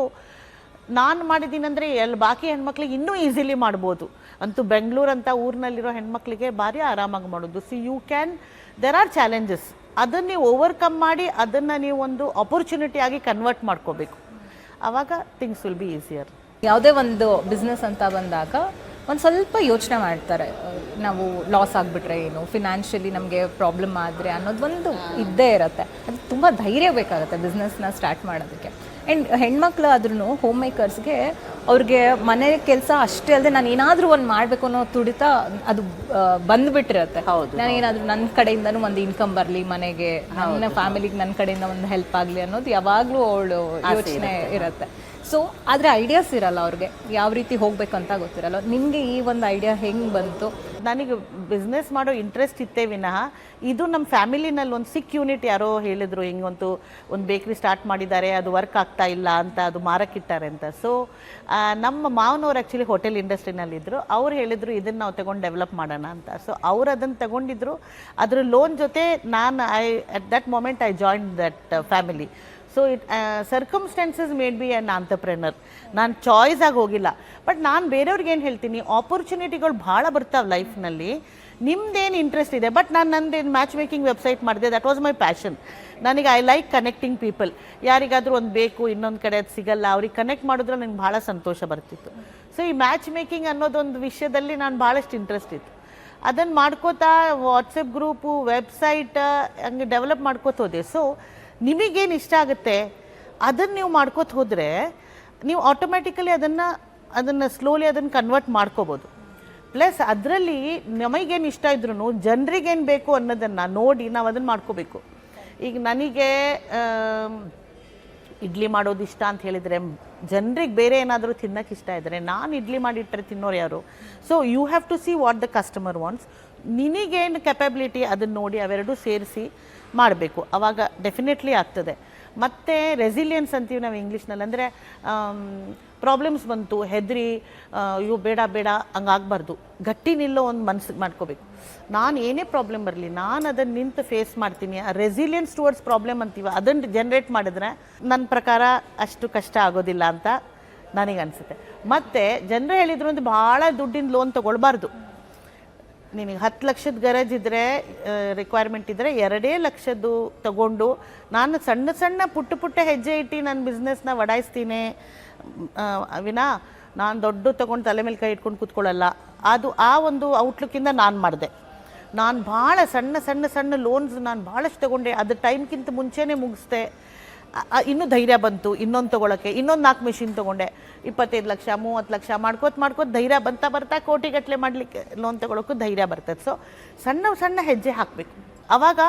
ನಾನು ಮಾಡಿದ್ದೀನಂದರೆ ಎಲ್ಲಿ ಬಾಕಿ ಹೆಣ್ಮಕ್ಳಿಗೆ ಇನ್ನೂ ಈಸಿಲಿ ಮಾಡ್ಬೋದು. ಅಂತೂ ಬೆಂಗಳೂರು ಅಂತ ಊರಿನಲ್ಲಿರೋ ಹೆಣ್ಮಕ್ಳಿಗೆ ಭಾರಿ ಆರಾಮಾಗಿ ಮಾಡೋದು. See you can there are challenges ಅದನ್ನು ನೀವು ಓವರ್ಕಮ್ ಮಾಡಿ ಅದನ್ನು ನೀವು ಒಂದು ಅಪರ್ಚುನಿಟಿ ಆಗಿ ಕನ್ವರ್ಟ್ ಮಾಡ್ಕೋಬೇಕು. ಆವಾಗ ಥಿಂಗ್ಸ್ ವಿಲ್ ಬಿ ಈಸಿಯರ್ ಯಾವುದೇ ಒಂದು ಬಿಸ್ನೆಸ್ ಅಂತ ಬಂದಾಗ ಒಂದು ಸ್ವಲ್ಪ ಯೋಚನೆ ಮಾಡ್ತಾರೆ. ನಾವು ಲಾಸ್ ಆಗಿಬಿಟ್ರೆ ಏನು ಫಿನಾನ್ಷಿಯಲಿ ನಮಗೆ ಪ್ರಾಬ್ಲಮ್ ಆದರೆ ಅನ್ನೋದು ಒಂದು ಇದ್ದೇ ಇರುತ್ತೆ. ಅದು ತುಂಬ ಧೈರ್ಯ ಬೇಕಾಗುತ್ತೆ ಬಿಸ್ನೆಸ್ನ ಸ್ಟಾರ್ಟ್ ಮಾಡೋದಕ್ಕೆ. ಆ್ಯಂಡ್ ಹೆಣ್ಮಕ್ಳು ಆದ್ರೂ ಹೋಮ್ ಮೇಕರ್ಸ್ಗೆ ಅವ್ರಿಗೆ ಮನೆ ಕೆಲಸ ಅಷ್ಟೇ ಅಲ್ಲದೆ ನಾನು ಏನಾದರೂ ಒಂದು ಮಾಡಬೇಕು ಅನ್ನೋ ತುಡಿತ ಅದು ಬಂದ್ಬಿಟ್ಟಿರತ್ತೆ. ಹೌದು ನಾನು ಏನಾದರೂ ನನ್ನ ಕಡೆಯಿಂದನೂ ಒಂದು ಇನ್ಕಮ್ ಬರಲಿ ಮನೆಗೆ ನನ್ನ ಫ್ಯಾಮಿಲಿಗೆ ನನ್ನ ಕಡೆಯಿಂದ ಒಂದು ಹೆಲ್ಪ್ ಆಗಲಿ ಅನ್ನೋದು ಯಾವಾಗಲೂ ಅವಳು ಯೋಚನೆ ಇರುತ್ತೆ. ಸೊ ಆದರೆ ಐಡಿಯಾಸ್ ಇರಲ್ಲ ಅವ್ರಿಗೆ. ಯಾವ ರೀತಿ ಹೋಗ್ಬೇಕು ಅಂತ ಗೊತ್ತಿರಲ್ಲ. ನಿಮಗೆ ಈ ಒಂದು ಐಡಿಯಾ ಹೆಂಗೆ ಬಂತು? ನನಗೆ ಬಿಸ್ನೆಸ್ ಮಾಡೋ ಇಂಟ್ರೆಸ್ಟ್ ಇತ್ತೇ ವಿನಃ ಇದು ನಮ್ಮ ಫ್ಯಾಮಿಲಿನಲ್ಲಿ ಒಂದು ಸಿಕ್ ಯೂನಿಟ್ ಯಾರೋ ಹೇಳಿದರು, ಹಿಂಗಂತೂ ಒಂದು ಬೇಕ್ರಿ ಸ್ಟಾರ್ಟ್ ಮಾಡಿದ್ದಾರೆ, ಅದು ವರ್ಕ್ ಆಗ್ತಾ ಇಲ್ಲ ಅಂತ ಅದು ಮಾರಕ್ಕಿಟ್ಟಾರೆ ಅಂತ. ಸೊ ನಮ್ಮ ಮಾವನವ್ರು ಆ್ಯಕ್ಚುಲಿ ಹೋಟೆಲ್ ಇಂಡಸ್ಟ್ರಿನಲ್ಲಿದ್ದರು ಅವ್ರು ಹೇಳಿದರು, ಇದನ್ನು ನಾವು ತಗೊಂಡು ಡೆವಲಪ್ ಮಾಡೋಣ ಅಂತ. ಸೊ ಅವ್ರು ಅದನ್ನು ತಗೊಂಡಿದ್ರು. ಅದ್ರ ಲೋನ್ ಜೊತೆ ನಾನು I at that moment I join that family so it circumstances made be an entrepreneur ನಾನು ಚಾಯ್ಸ್ ಆಗಿ ಹೋಗಿಲ್ಲ. ಬಟ್ ನಾನು ಬೇರೆಯವ್ರಿಗೆ ಏನು ಹೇಳ್ತೀನಿ ಆಪರ್ಚುನಿಟಿಗಳು ಭಾಳ ಬರ್ತಾವೆ ಲೈಫ್ನಲ್ಲಿ ನಿಮ್ದೇನು ಇಂಟ್ರೆಸ್ಟ್ ಇದೆ? ಬಟ್ ನಾನು ನಂದೇನು ಮ್ಯಾಚ್ ಮೇಕಿಂಗ್ ವೆಬ್ಸೈಟ್ ಮಾಡಿದೆ ದಟ್ ವಾಸ್ ಮೈ ಪ್ಯಾಷನ್ ನನಗೆ ಐ ಲೈಕ್ ಕನೆಕ್ಟಿಂಗ್ ಪೀಪಲ್ ಯಾರಿಗಾದರೂ ಒಂದು ಬೇಕು, ಇನ್ನೊಂದು ಕಡೆ ಅದು ಸಿಗಲ್ಲ, ಅವ್ರಿಗೆ ಕನೆಕ್ಟ್ ಮಾಡಿದ್ರೆ ನನಗೆ ಭಾಳ ಸಂತೋಷ ಬರ್ತಿತ್ತು. ಸೊ ಈ ಮ್ಯಾಚ್ ಮೇಕಿಂಗ್ ಅನ್ನೋದೊಂದು ವಿಷಯದಲ್ಲಿ ನಾನು ಭಾಳಷ್ಟು ಇಂಟ್ರೆಸ್ಟ್ ಇತ್ತು. ಅದನ್ನು ಮಾಡ್ಕೋತಾ ವಾಟ್ಸಪ್ ಗ್ರೂಪು ವೆಬ್ಸೈಟ್ ಹಂಗೆ ಡೆವಲಪ್ ಮಾಡ್ಕೋತ ಹೋದೆ. ಸೊ ನಿಮಗೇನು ಇಷ್ಟ ಆಗುತ್ತೆ? ಅದನ್ನು ನೀವು ಮಾಡ್ಕೋತ ಹೋದರೆ ನೀವು ಆಟೋಮ್ಯಾಟಿಕಲಿ ಅದನ್ನು ಅದನ್ನು ಸ್ಲೋಲಿ ಅದನ್ನು ಕನ್ವರ್ಟ್ ಮಾಡ್ಕೋಬೋದು. ಪ್ಲಸ್ ಅದರಲ್ಲಿ ನಮಗೇನು ಇಷ್ಟ ಇದ್ರೂ ಜನರಿಗೇನು ಬೇಕು ಅನ್ನೋದನ್ನು ನೋಡಿ ನಾವು ಅದನ್ನು ಮಾಡ್ಕೋಬೇಕು. ಈಗ ನನಗೆ ಇಡ್ಲಿ ಮಾಡೋದು ಇಷ್ಟ ಅಂತ ಹೇಳಿದರೆ ಜನರಿಗೆ ಬೇರೆ ಏನಾದರೂ ತಿನ್ನಕ್ಕೆ ಇಷ್ಟ ಇದ್ದರೆ ನಾನು ಇಡ್ಲಿ ಮಾಡಿಟ್ಟರೆ ತಿನ್ನೋರು ಯಾರು? So you have to see what the customer wants ನಿನಗೇನು ಕೆಪಬಿಲಿಟಿ ಅದನ್ನು ನೋಡಿ ಅವೆರಡೂ ಸೇರಿಸಿ ಮಾಡಬೇಕು. ಆವಾಗ ಡೆಫಿನೆಟ್ಲಿ ಆಗ್ತದೆ. ಮತ್ತು ರೆಸಿಲಿಯನ್ಸ್ ಅಂತೀವಿ ನಾವು ಇಂಗ್ಲೀಷ್ನಲ್ಲಿ ಅಂದರೆ ಪ್ರಾಬ್ಲಮ್ಸ್ ಬಂತು, ಹೆದರಿ ಅಯ್ಯೋ, ಬೇಡ ಬೇಡ, ಹಂಗಾಗಬಾರ್ದು. ಗಟ್ಟಿ ನಿಲ್ಲೋ ಒಂದು ಮನ್ಸು ಮಾಡ್ಕೋಬೇಕು. ನಾನು ಏನೇ ಪ್ರಾಬ್ಲಮ್ ಬರಲಿ, ನಾನು ಅದನ್ನು ನಿಂತು ಫೇಸ್ ಮಾಡ್ತೀನಿ. ಆ ರೆಸಿಲಿಯನ್ಸ್ ಟುವರ್ಡ್ಸ್ ಪ್ರಾಬ್ಲಮ್ ಅಂತೀವ ಅದನ್ನು ಜನ್ರೇಟ್ ಮಾಡಿದ್ರೆ ನನ್ನ ಪ್ರಕಾರ ಅಷ್ಟು ಕಷ್ಟ ಆಗೋದಿಲ್ಲ ಅಂತ ನನಗೆ ಅನಿಸುತ್ತೆ ಮತ್ತು ಜನರು ಹೇಳಿದ್ರು ಒಂದು ಭಾಳ ದುಡ್ಡಿನ ಲೋನ್ ತೊಗೊಳ್ಬಾರ್ದು. ನಿನಗೆ ಹತ್ತು ಲಕ್ಷದ ಗರಜ್ ಇದ್ದರೆ ರಿಕ್ವೈರ್ಮೆಂಟ್ ಇದ್ದರೆ ಎರಡೇ ಲಕ್ಷದ್ದು ತಗೊಂಡು ನಾನು ಸಣ್ಣ ಸಣ್ಣ ಪುಟ್ಟ ಪುಟ್ಟ ಹೆಜ್ಜೆ ಇಟ್ಟು ನನ್ನ ಬಿಸ್ನೆಸ್ನ ವಡಾಯಿಸ್ತೀನಿ. ಆ, ವಿನಾ ನಾನು ದೊಡ್ಡ ತೊಗೊಂಡು ತಲೆ ಮೇಲೆ ಕೈ ಇಟ್ಕೊಂಡು ಕೂತ್ಕೊಳ್ಳಲ್ಲ. ಅದು ಆ ಒಂದು ಔಟ್ಲುಕ್ಕಿಂದ ನಾನು ಮಾಡಿದೆ. ನಾನು ಭಾಳ ಸಣ್ಣ ಸಣ್ಣ ಸಣ್ಣ ಲೋನ್ಸ್ ನಾನು ಭಾಳಷ್ಟು ತೊಗೊಂಡೆ. ಅದು ಟೈಮ್ಗಿಂತ ಮುಂಚೆನೇ ಮುಗಿಸ್ದೆ. ಇನ್ನೂ ಧೈರ್ಯ ಬಂತು, ಇನ್ನೊಂದು ತೊಗೊಳಕ್ಕೆ, ಇನ್ನೊಂದು ನಾಲ್ಕು ಮಿಷಿನ್ ತೊಗೊಂಡೆ. ಇಪ್ಪತ್ತೈದು ಲಕ್ಷ, ಮೂವತ್ತು ಲಕ್ಷ, ಮಾಡ್ಕೋತ ಮಾಡ್ಕೋತ ಧೈರ್ಯ ಬಂತಾ ಬರ್ತಾ ಕೋಟಿಗಟ್ಟಲೆ ಮಾಡಲಿಕ್ಕೆ ಲೋನ್ ತೊಗೊಳಕ್ಕೂ ಧೈರ್ಯ ಬರ್ತದೆ. ಸೊ ಸಣ್ಣ ಸಣ್ಣ ಹೆಜ್ಜೆ ಹಾಕಬೇಕು. ಆವಾಗ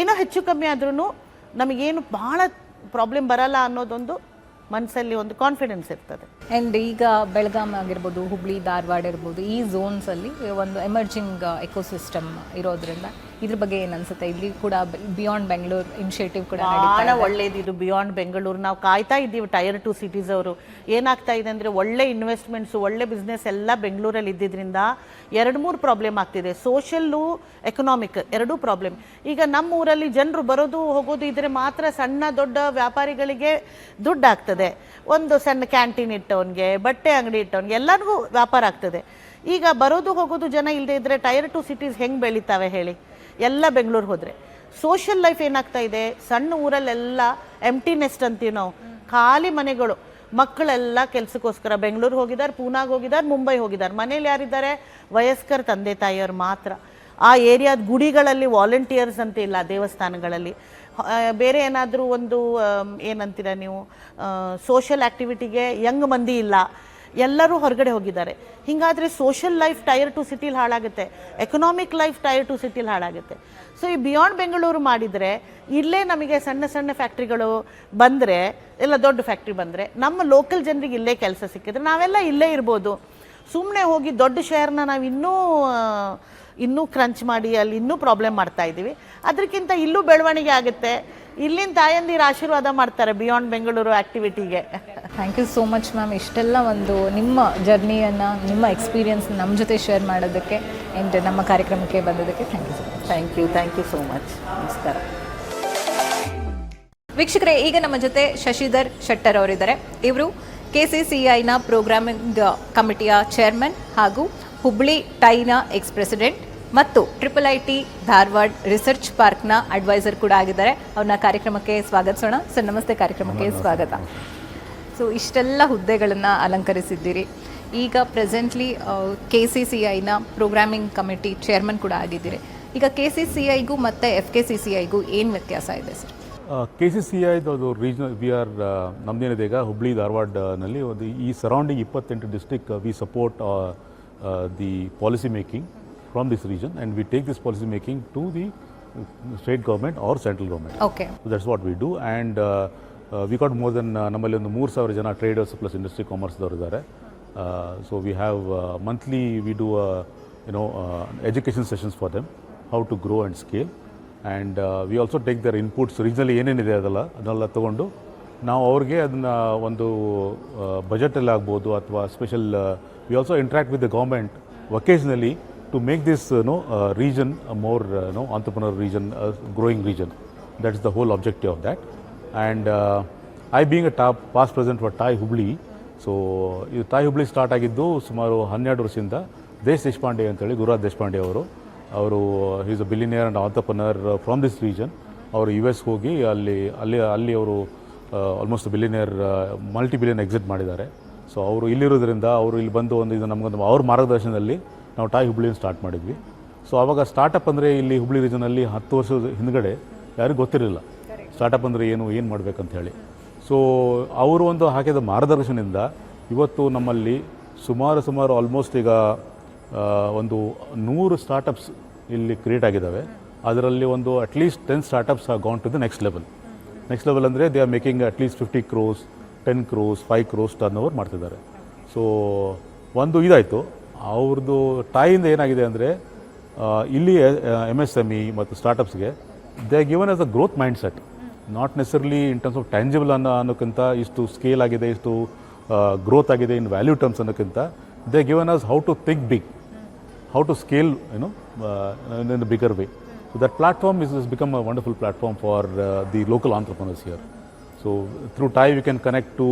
ಏನೋ ಹೆಚ್ಚು ಕಮ್ಮಿ ಆದ್ರೂ ನಮಗೇನು ಭಾಳ ಪ್ರಾಬ್ಲಮ್ ಬರಲ್ಲ ಅನ್ನೋದೊಂದು ಮನಸ್ಸಲ್ಲಿ ಒಂದು ಕಾನ್ಫಿಡೆನ್ಸ್ ಇರ್ತದೆ. ಆ್ಯಂಡ್ ಈಗ ಬೆಳಗಾಂ ಆಗಿರ್ಬೋದು, ಹುಬ್ಳಿ, ಧಾರವಾಡ ಇರ್ಬೋದು, ಈ ಝೋನ್ಸಲ್ಲಿ ಒಂದು ಎಮರ್ಜಿಂಗ್ ಎಕೋಸಿಸ್ಟಮ್ ಇರೋದ್ರಿಂದ ಇದ್ರ ಬಗ್ಗೆ ಏನು ಅನ್ಸುತ್ತೆ? ಇಲ್ಲಿ ಕೂಡ ಬಿಯಾಂಡ್ ಬೆಂಗಳೂರು ಇನಿಷಿಯೇಟಿವ್ ಕೂಡ ಬಹಳ ಭಾಳ ಇದೆ. ಒಳ್ಳೇದು ಇದು ಬಿಯಾಂಡ್ ಬೆಂಗಳೂರು ನಾವು ಕಾಯ್ತಾ ಇದ್ದೀವಿ ಟೈರ್ ಟು ಸಿಟೀಸ್ ಅವರು. ಏನಾಗ್ತಾ ಇದೆ ಅಂದರೆ ಒಳ್ಳೆ ಇನ್ವೆಸ್ಟ್ಮೆಂಟ್ಸು ಒಳ್ಳೆ ಬಿಸ್ನೆಸ್ ಎಲ್ಲ ಬೆಂಗಳೂರಲ್ಲಿ ಇದ್ದಿದ್ದರಿಂದ ಎರಡು ಮೂರು ಪ್ರಾಬ್ಲಮ್ ಆಗ್ತಿದೆ. ಸೋಷಲ್ಲು ಎಕನಾಮಿಕ್ ಎರಡೂ ಪ್ರಾಬ್ಲಮ್ ಈಗ ನಮ್ಮ ಊರಲ್ಲಿ ಜನರು ಬರೋದು ಹೋಗೋದು ಇದ್ರೆ ಮಾತ್ರ ಸಣ್ಣ ದೊಡ್ಡ ವ್ಯಾಪಾರಿಗಳಿಗೆ ದುಡ್ಡು ಆಗ್ತದೆ. ಒಂದು ಸಣ್ಣ ಕ್ಯಾಂಟೀನ್ ಇಟ್ಟವನಿಗೆ ಬಟ್ಟೆ ಅಂಗಡಿ ಇಟ್ಟವನಿಗೆ ಎಲ್ಲರಿಗೂ ವ್ಯಾಪಾರ ಆಗ್ತದೆ. ಈಗ ಬರೋದು ಹೋಗೋದು ಜನ ಇಲ್ಲದೆ ಇದ್ರೆ ಟೈರ್ ಟು ಸಿಟೀಸ್ ಹೆಂಗೆ ಬೆಳೀತಾವೆ ಹೇಳಿ? ಎಲ್ಲ ಬೆಂಗಳೂರು ಹೋದರೆ. ಸೋಷಿಯಲ್ ಲೈಫ್ ಏನಾಗ್ತಾ ಇದೆ? ಸಣ್ಣ ಊರಲ್ಲೆಲ್ಲ ಎಂಟಿ ನೆಸ್ಟ್ ಅಂತೀವಿ ನಾವು. ಖಾಲಿ ಮನೆಗಳು. ಮಕ್ಕಳೆಲ್ಲ ಕೆಲಸಕ್ಕೋಸ್ಕರ ಬೆಂಗಳೂರು ಹೋಗಿದ್ದಾರೆ, ಪೂನಾಗೆ ಹೋಗಿದ್ದಾರೆ, ಮುಂಬೈ ಹೋಗಿದ್ದಾರೆ. ಮನೇಲಿ ಯಾರಿದ್ದಾರೆ? ವಯಸ್ಕರ ತಂದೆ ತಾಯಿಯವರು ಮಾತ್ರ. ಆ ಏರಿಯಾದ ಗುಡಿಗಳಲ್ಲಿ ವಾಲಂಟಿಯರ್ಸ್ ಅಂತ ಇಲ್ಲ ದೇವಸ್ಥಾನಗಳಲ್ಲಿ. ಬೇರೆ ಏನಾದರೂ ಒಂದು ಏನಂತೀರ ನೀವು? ಸೋಷಿಯಲ್ ಆ್ಯಕ್ಟಿವಿಟಿಗೆ ಯಂಗ್ ಮಂದಿ ಇಲ್ಲ. ಎಲ್ಲರೂ ಹೊರಗಡೆ ಹೋಗಿದ್ದಾರೆ. ಹಿಂಗಾದರೆ ಸೋಷಿಯಲ್ ಲೈಫ್ ಟೈರ್ ಟು ಸಿಟಿಲಿ ಹಾಳಾಗುತ್ತೆ. ಎಕನಾಮಿಕ್ ಲೈಫ್ ಟೈರ್ ಟು ಸಿಟಿಲಿ ಹಾಳಾಗುತ್ತೆ. ಸೊ ಈ ಬಿಯಾಂಡ್ ಬೆಂಗಳೂರು ಮಾಡಿದರೆ, ಇಲ್ಲೇ ನಮಗೆ ಸಣ್ಣ ಸಣ್ಣ ಫ್ಯಾಕ್ಟ್ರಿಗಳು ಬಂದರೆ ಎಲ್ಲ ದೊಡ್ಡ ಫ್ಯಾಕ್ಟ್ರಿ ಬಂದರೆ, ನಮ್ಮ ಲೋಕಲ್ ಜನರಿಗೆ ಇಲ್ಲೇ ಕೆಲಸ ಸಿಕ್ಕಿದ್ರೆ ನಾವೆಲ್ಲ ಇಲ್ಲೇ ಇರ್ಬೋದು. ಸುಮ್ಮನೆ ಹೋಗಿ ದೊಡ್ಡ ಶೇರ್ನ ನಾವು ಇನ್ನೂ ಇನ್ನೂ ಕ್ರಂಚ್ ಮಾಡಿ, ಅಲ್ಲಿ ಇನ್ನೂ ಪ್ರಾಬ್ಲಮ್ ಮಾಡ್ತಾ ಇದ್ದೀವಿ ಅದಕ್ಕಿಂತ ಇಲ್ಲೂ ಬೆಳವಣಿಗೆ ಆಗುತ್ತೆ. ಇಲ್ಲಿನ ತಾಯಂದಿರ ಆಶೀರ್ವಾದ ಮಾಡ್ತಾರೆ beyond Bengaluru ಆಕ್ಟಿವಿಟಿಗೆ thank you so much ma'am ಇಷ್ಟೆಲ್ಲ ಒಂದು ನಿಮ್ಮ ಜರ್ನಿಯನ್ನು ನಿಮ್ಮ ಎಕ್ಸ್ಪೀರಿಯನ್ಸ್ ನಮ್ಮ ಜೊತೆ ಶೇರ್ ಮಾಡೋದಕ್ಕೆ ಆ್ಯಂಡ್ ನಮ್ಮ ಕಾರ್ಯಕ್ರಮಕ್ಕೆ ಬಂದದಕ್ಕೆ thank you so much thank you thank you so much ನಮಸ್ಕಾರ. ವೀಕ್ಷಕರೇ ಈಗ ನಮ್ಮ ಜೊತೆ ಶಶಿಧರ್ ಶೆಟ್ಟರ್ ಅವರಿದ್ದಾರೆ. ಇವರು ಕೆ ಸಿ ಸಿ ಐನ ಪ್ರೋಗ್ರಾಮಿಂಗ್ ಕಮಿಟಿಯ ಚೇರ್ಮನ್ ಹಾಗೂ ಹುಬ್ಳಿ ಟೈನ ಎಕ್ಸ್ ಪ್ರೆಸಿಡೆಂಟ್ ಮತ್ತು triple I T Dharwad research ಪಾರ್ಕ್ನ advisor ಕೂಡ ಆಗಿದ್ದಾರೆ. ಅವ್ರನ್ನ ಕಾರ್ಯಕ್ರಮಕ್ಕೆ ಸ್ವಾಗತಿಸೋಣ. ಸರ್ ನಮಸ್ತೆ. ಕಾರ್ಯಕ್ರಮಕ್ಕೆ ಸ್ವಾಗತ. ಸೊ ಇಷ್ಟೆಲ್ಲ ಹುದ್ದೆಗಳನ್ನು ಅಲಂಕರಿಸಿದ್ದೀರಿ. ಈಗ ಪ್ರೆಸೆಂಟ್ಲಿ ಕೆ ಸಿ ಸಿ ಐನ ಪ್ರೋಗ್ರಾಮಿಂಗ್ ಕಮಿಟಿ ಚೇರ್ಮನ್ ಕೂಡ ಆಗಿದ್ದೀರಿ. ಈಗ ಕೆ ಸಿ ಸಿ ಐಗೂ ಮತ್ತು ಎಫ್ ಕೆ ಸಿ ಸಿ ಐಗೂ ಏನು ವ್ಯತ್ಯಾಸ ಇದೆ ಸರ್? ಕೆ ಸಿ ಸಿ ಐದು ಅದು ರೀಜನಲ್ ವಿ ಆರ್ ನಮ್ಮದೇನಿದೆ ಈಗ ಹುಬ್ಳಿ ಧಾರವಾಡನಲ್ಲಿ ಒಂದು ಈ ಸರೌಂಡಿಂಗ್ ಇಪ್ಪತ್ತೆಂಟು district we support the policy making from this region and we take this policy making to or state government are central that's okay that's what we do and we got more than ನಮ್ಮಲ್ಲಿ ಒಂದು ಮೂರು ಸಾವಿರ ಜನ traders plus industry ಕಾಮರ್ಸ್ದವರು ಇದ್ದಾರೆ so we have monthly we do you know education sessions for them how to grow and scale and we also take their inputs ರೀಜನಲ್ಲಿ ಏನೇನಿದೆ ಅದೆಲ್ಲ ಅದನ್ನೆಲ್ಲ ತೊಗೊಂಡು ನಾವು ಅವ್ರಿಗೆ ಅದನ್ನು ಒಂದು ಬಜೆಟಲ್ಲಿ ಆಗ್ಬೋದು ಅಥವಾ special we also interact with the government occasionally to make this no region more no entrepreneur region growing region that is the whole objective of that. And uh, i being a top past president for thai hubli so ಇದು TiE Hubli start ಆಗಿದ್ದು ಸುಮಾರು ಹನ್ನೆರಡು ವರ್ಷದಿಂದ ದೇಶ್ ದೇಶಪಾಂಡೆ ಅಂತೇಳಿ ಗುರುರಾಜ್ ದೇಶಪಾಂಡೆ ಅವರು. ಅವರು is a billionaire and entrepreneur from this region ಅವರು ಯು ಎಸ್ ಹೋಗಿ ಅಲ್ಲಿ ಅಲ್ಲಿ ಅಲ್ಲಿ ಅವರು almost billionaire multi billion exit ಮಾಡಿದ್ದಾರೆ. ಸೊ ಅವರು ಇಲ್ಲಿರೋದ್ರಿಂದ ಅವರು ಇಲ್ಲಿ ಬಂದು ಒಂದು ಇದು ನಮಗೊಂದು ಅವ್ರ ಮಾರ್ಗದರ್ಶನದಲ್ಲಿ ನಾವು ಟಾಯ್ ಹುಬ್ಳಿನ ಸ್ಟಾರ್ಟ್ ಮಾಡಿದ್ವಿ. ಸೊ ಆವಾಗ ಸ್ಟಾರ್ಟಪ್ ಅಂದರೆ ಇಲ್ಲಿ ಹುಬ್ಳಿ ರೀಜನಲ್ಲಿ ಹತ್ತು ವರ್ಷದ ಹಿಂದ್ಗಡೆ ಯಾರಿಗೂ ಗೊತ್ತಿರಲಿಲ್ಲ. ಸ್ಟಾರ್ಟಪ್ ಅಂದರೆ ಏನು ಏನು ಮಾಡಬೇಕಂತ ಹೇಳಿ. ಸೊ ಅವರು ಒಂದು ಹಾಕಿದ ಮಾರ್ಗದರ್ಶನದಿಂದ ಇವತ್ತು ನಮ್ಮಲ್ಲಿ ಸುಮಾರು ಸುಮಾರು ಆಲ್ಮೋಸ್ಟ್ ಈಗ ಒಂದು ನೂರು ಸ್ಟಾರ್ಟಪ್ಸ್ ಇಲ್ಲಿ ಕ್ರಿಯೇಟ್ ಆಗಿದ್ದಾವೆ ಅದರಲ್ಲಿ ಒಂದು at least ten startups uh grown to the next level next level ಅಂದರೆ they are making at least fifty crores ten crores five crores turnover ಮಾಡ್ತಿದ್ದಾರೆ. ಸೊ ಒಂದು ಇದಾಯಿತು. ಅವ್ರದ್ದು ಟಾಯಿಂದ ಏನಾಗಿದೆ ಅಂದರೆ ಇಲ್ಲಿ ಎಂ ಎಸ್ ಎಮ್ಇ ಮತ್ತು ಸ್ಟಾರ್ಟಪ್ಸ್ಗೆ they given us a growth mindset not necessarily in terms of tangible ಅನ್ನೋ, ಅನ್ನೋಕ್ಕಿಂತ ಇಷ್ಟು ಸ್ಕೇಲ್ ಆಗಿದೆ, ಇಷ್ಟು ಗ್ರೋತ್ ಆಗಿದೆ in value terms ಅನ್ನೋಕ್ಕಿಂತ they given us how to think big how to scale ಏನು in bigger way so that platform is is become a wonderful platform for the local entrepreneurs here so through TiE we can connect to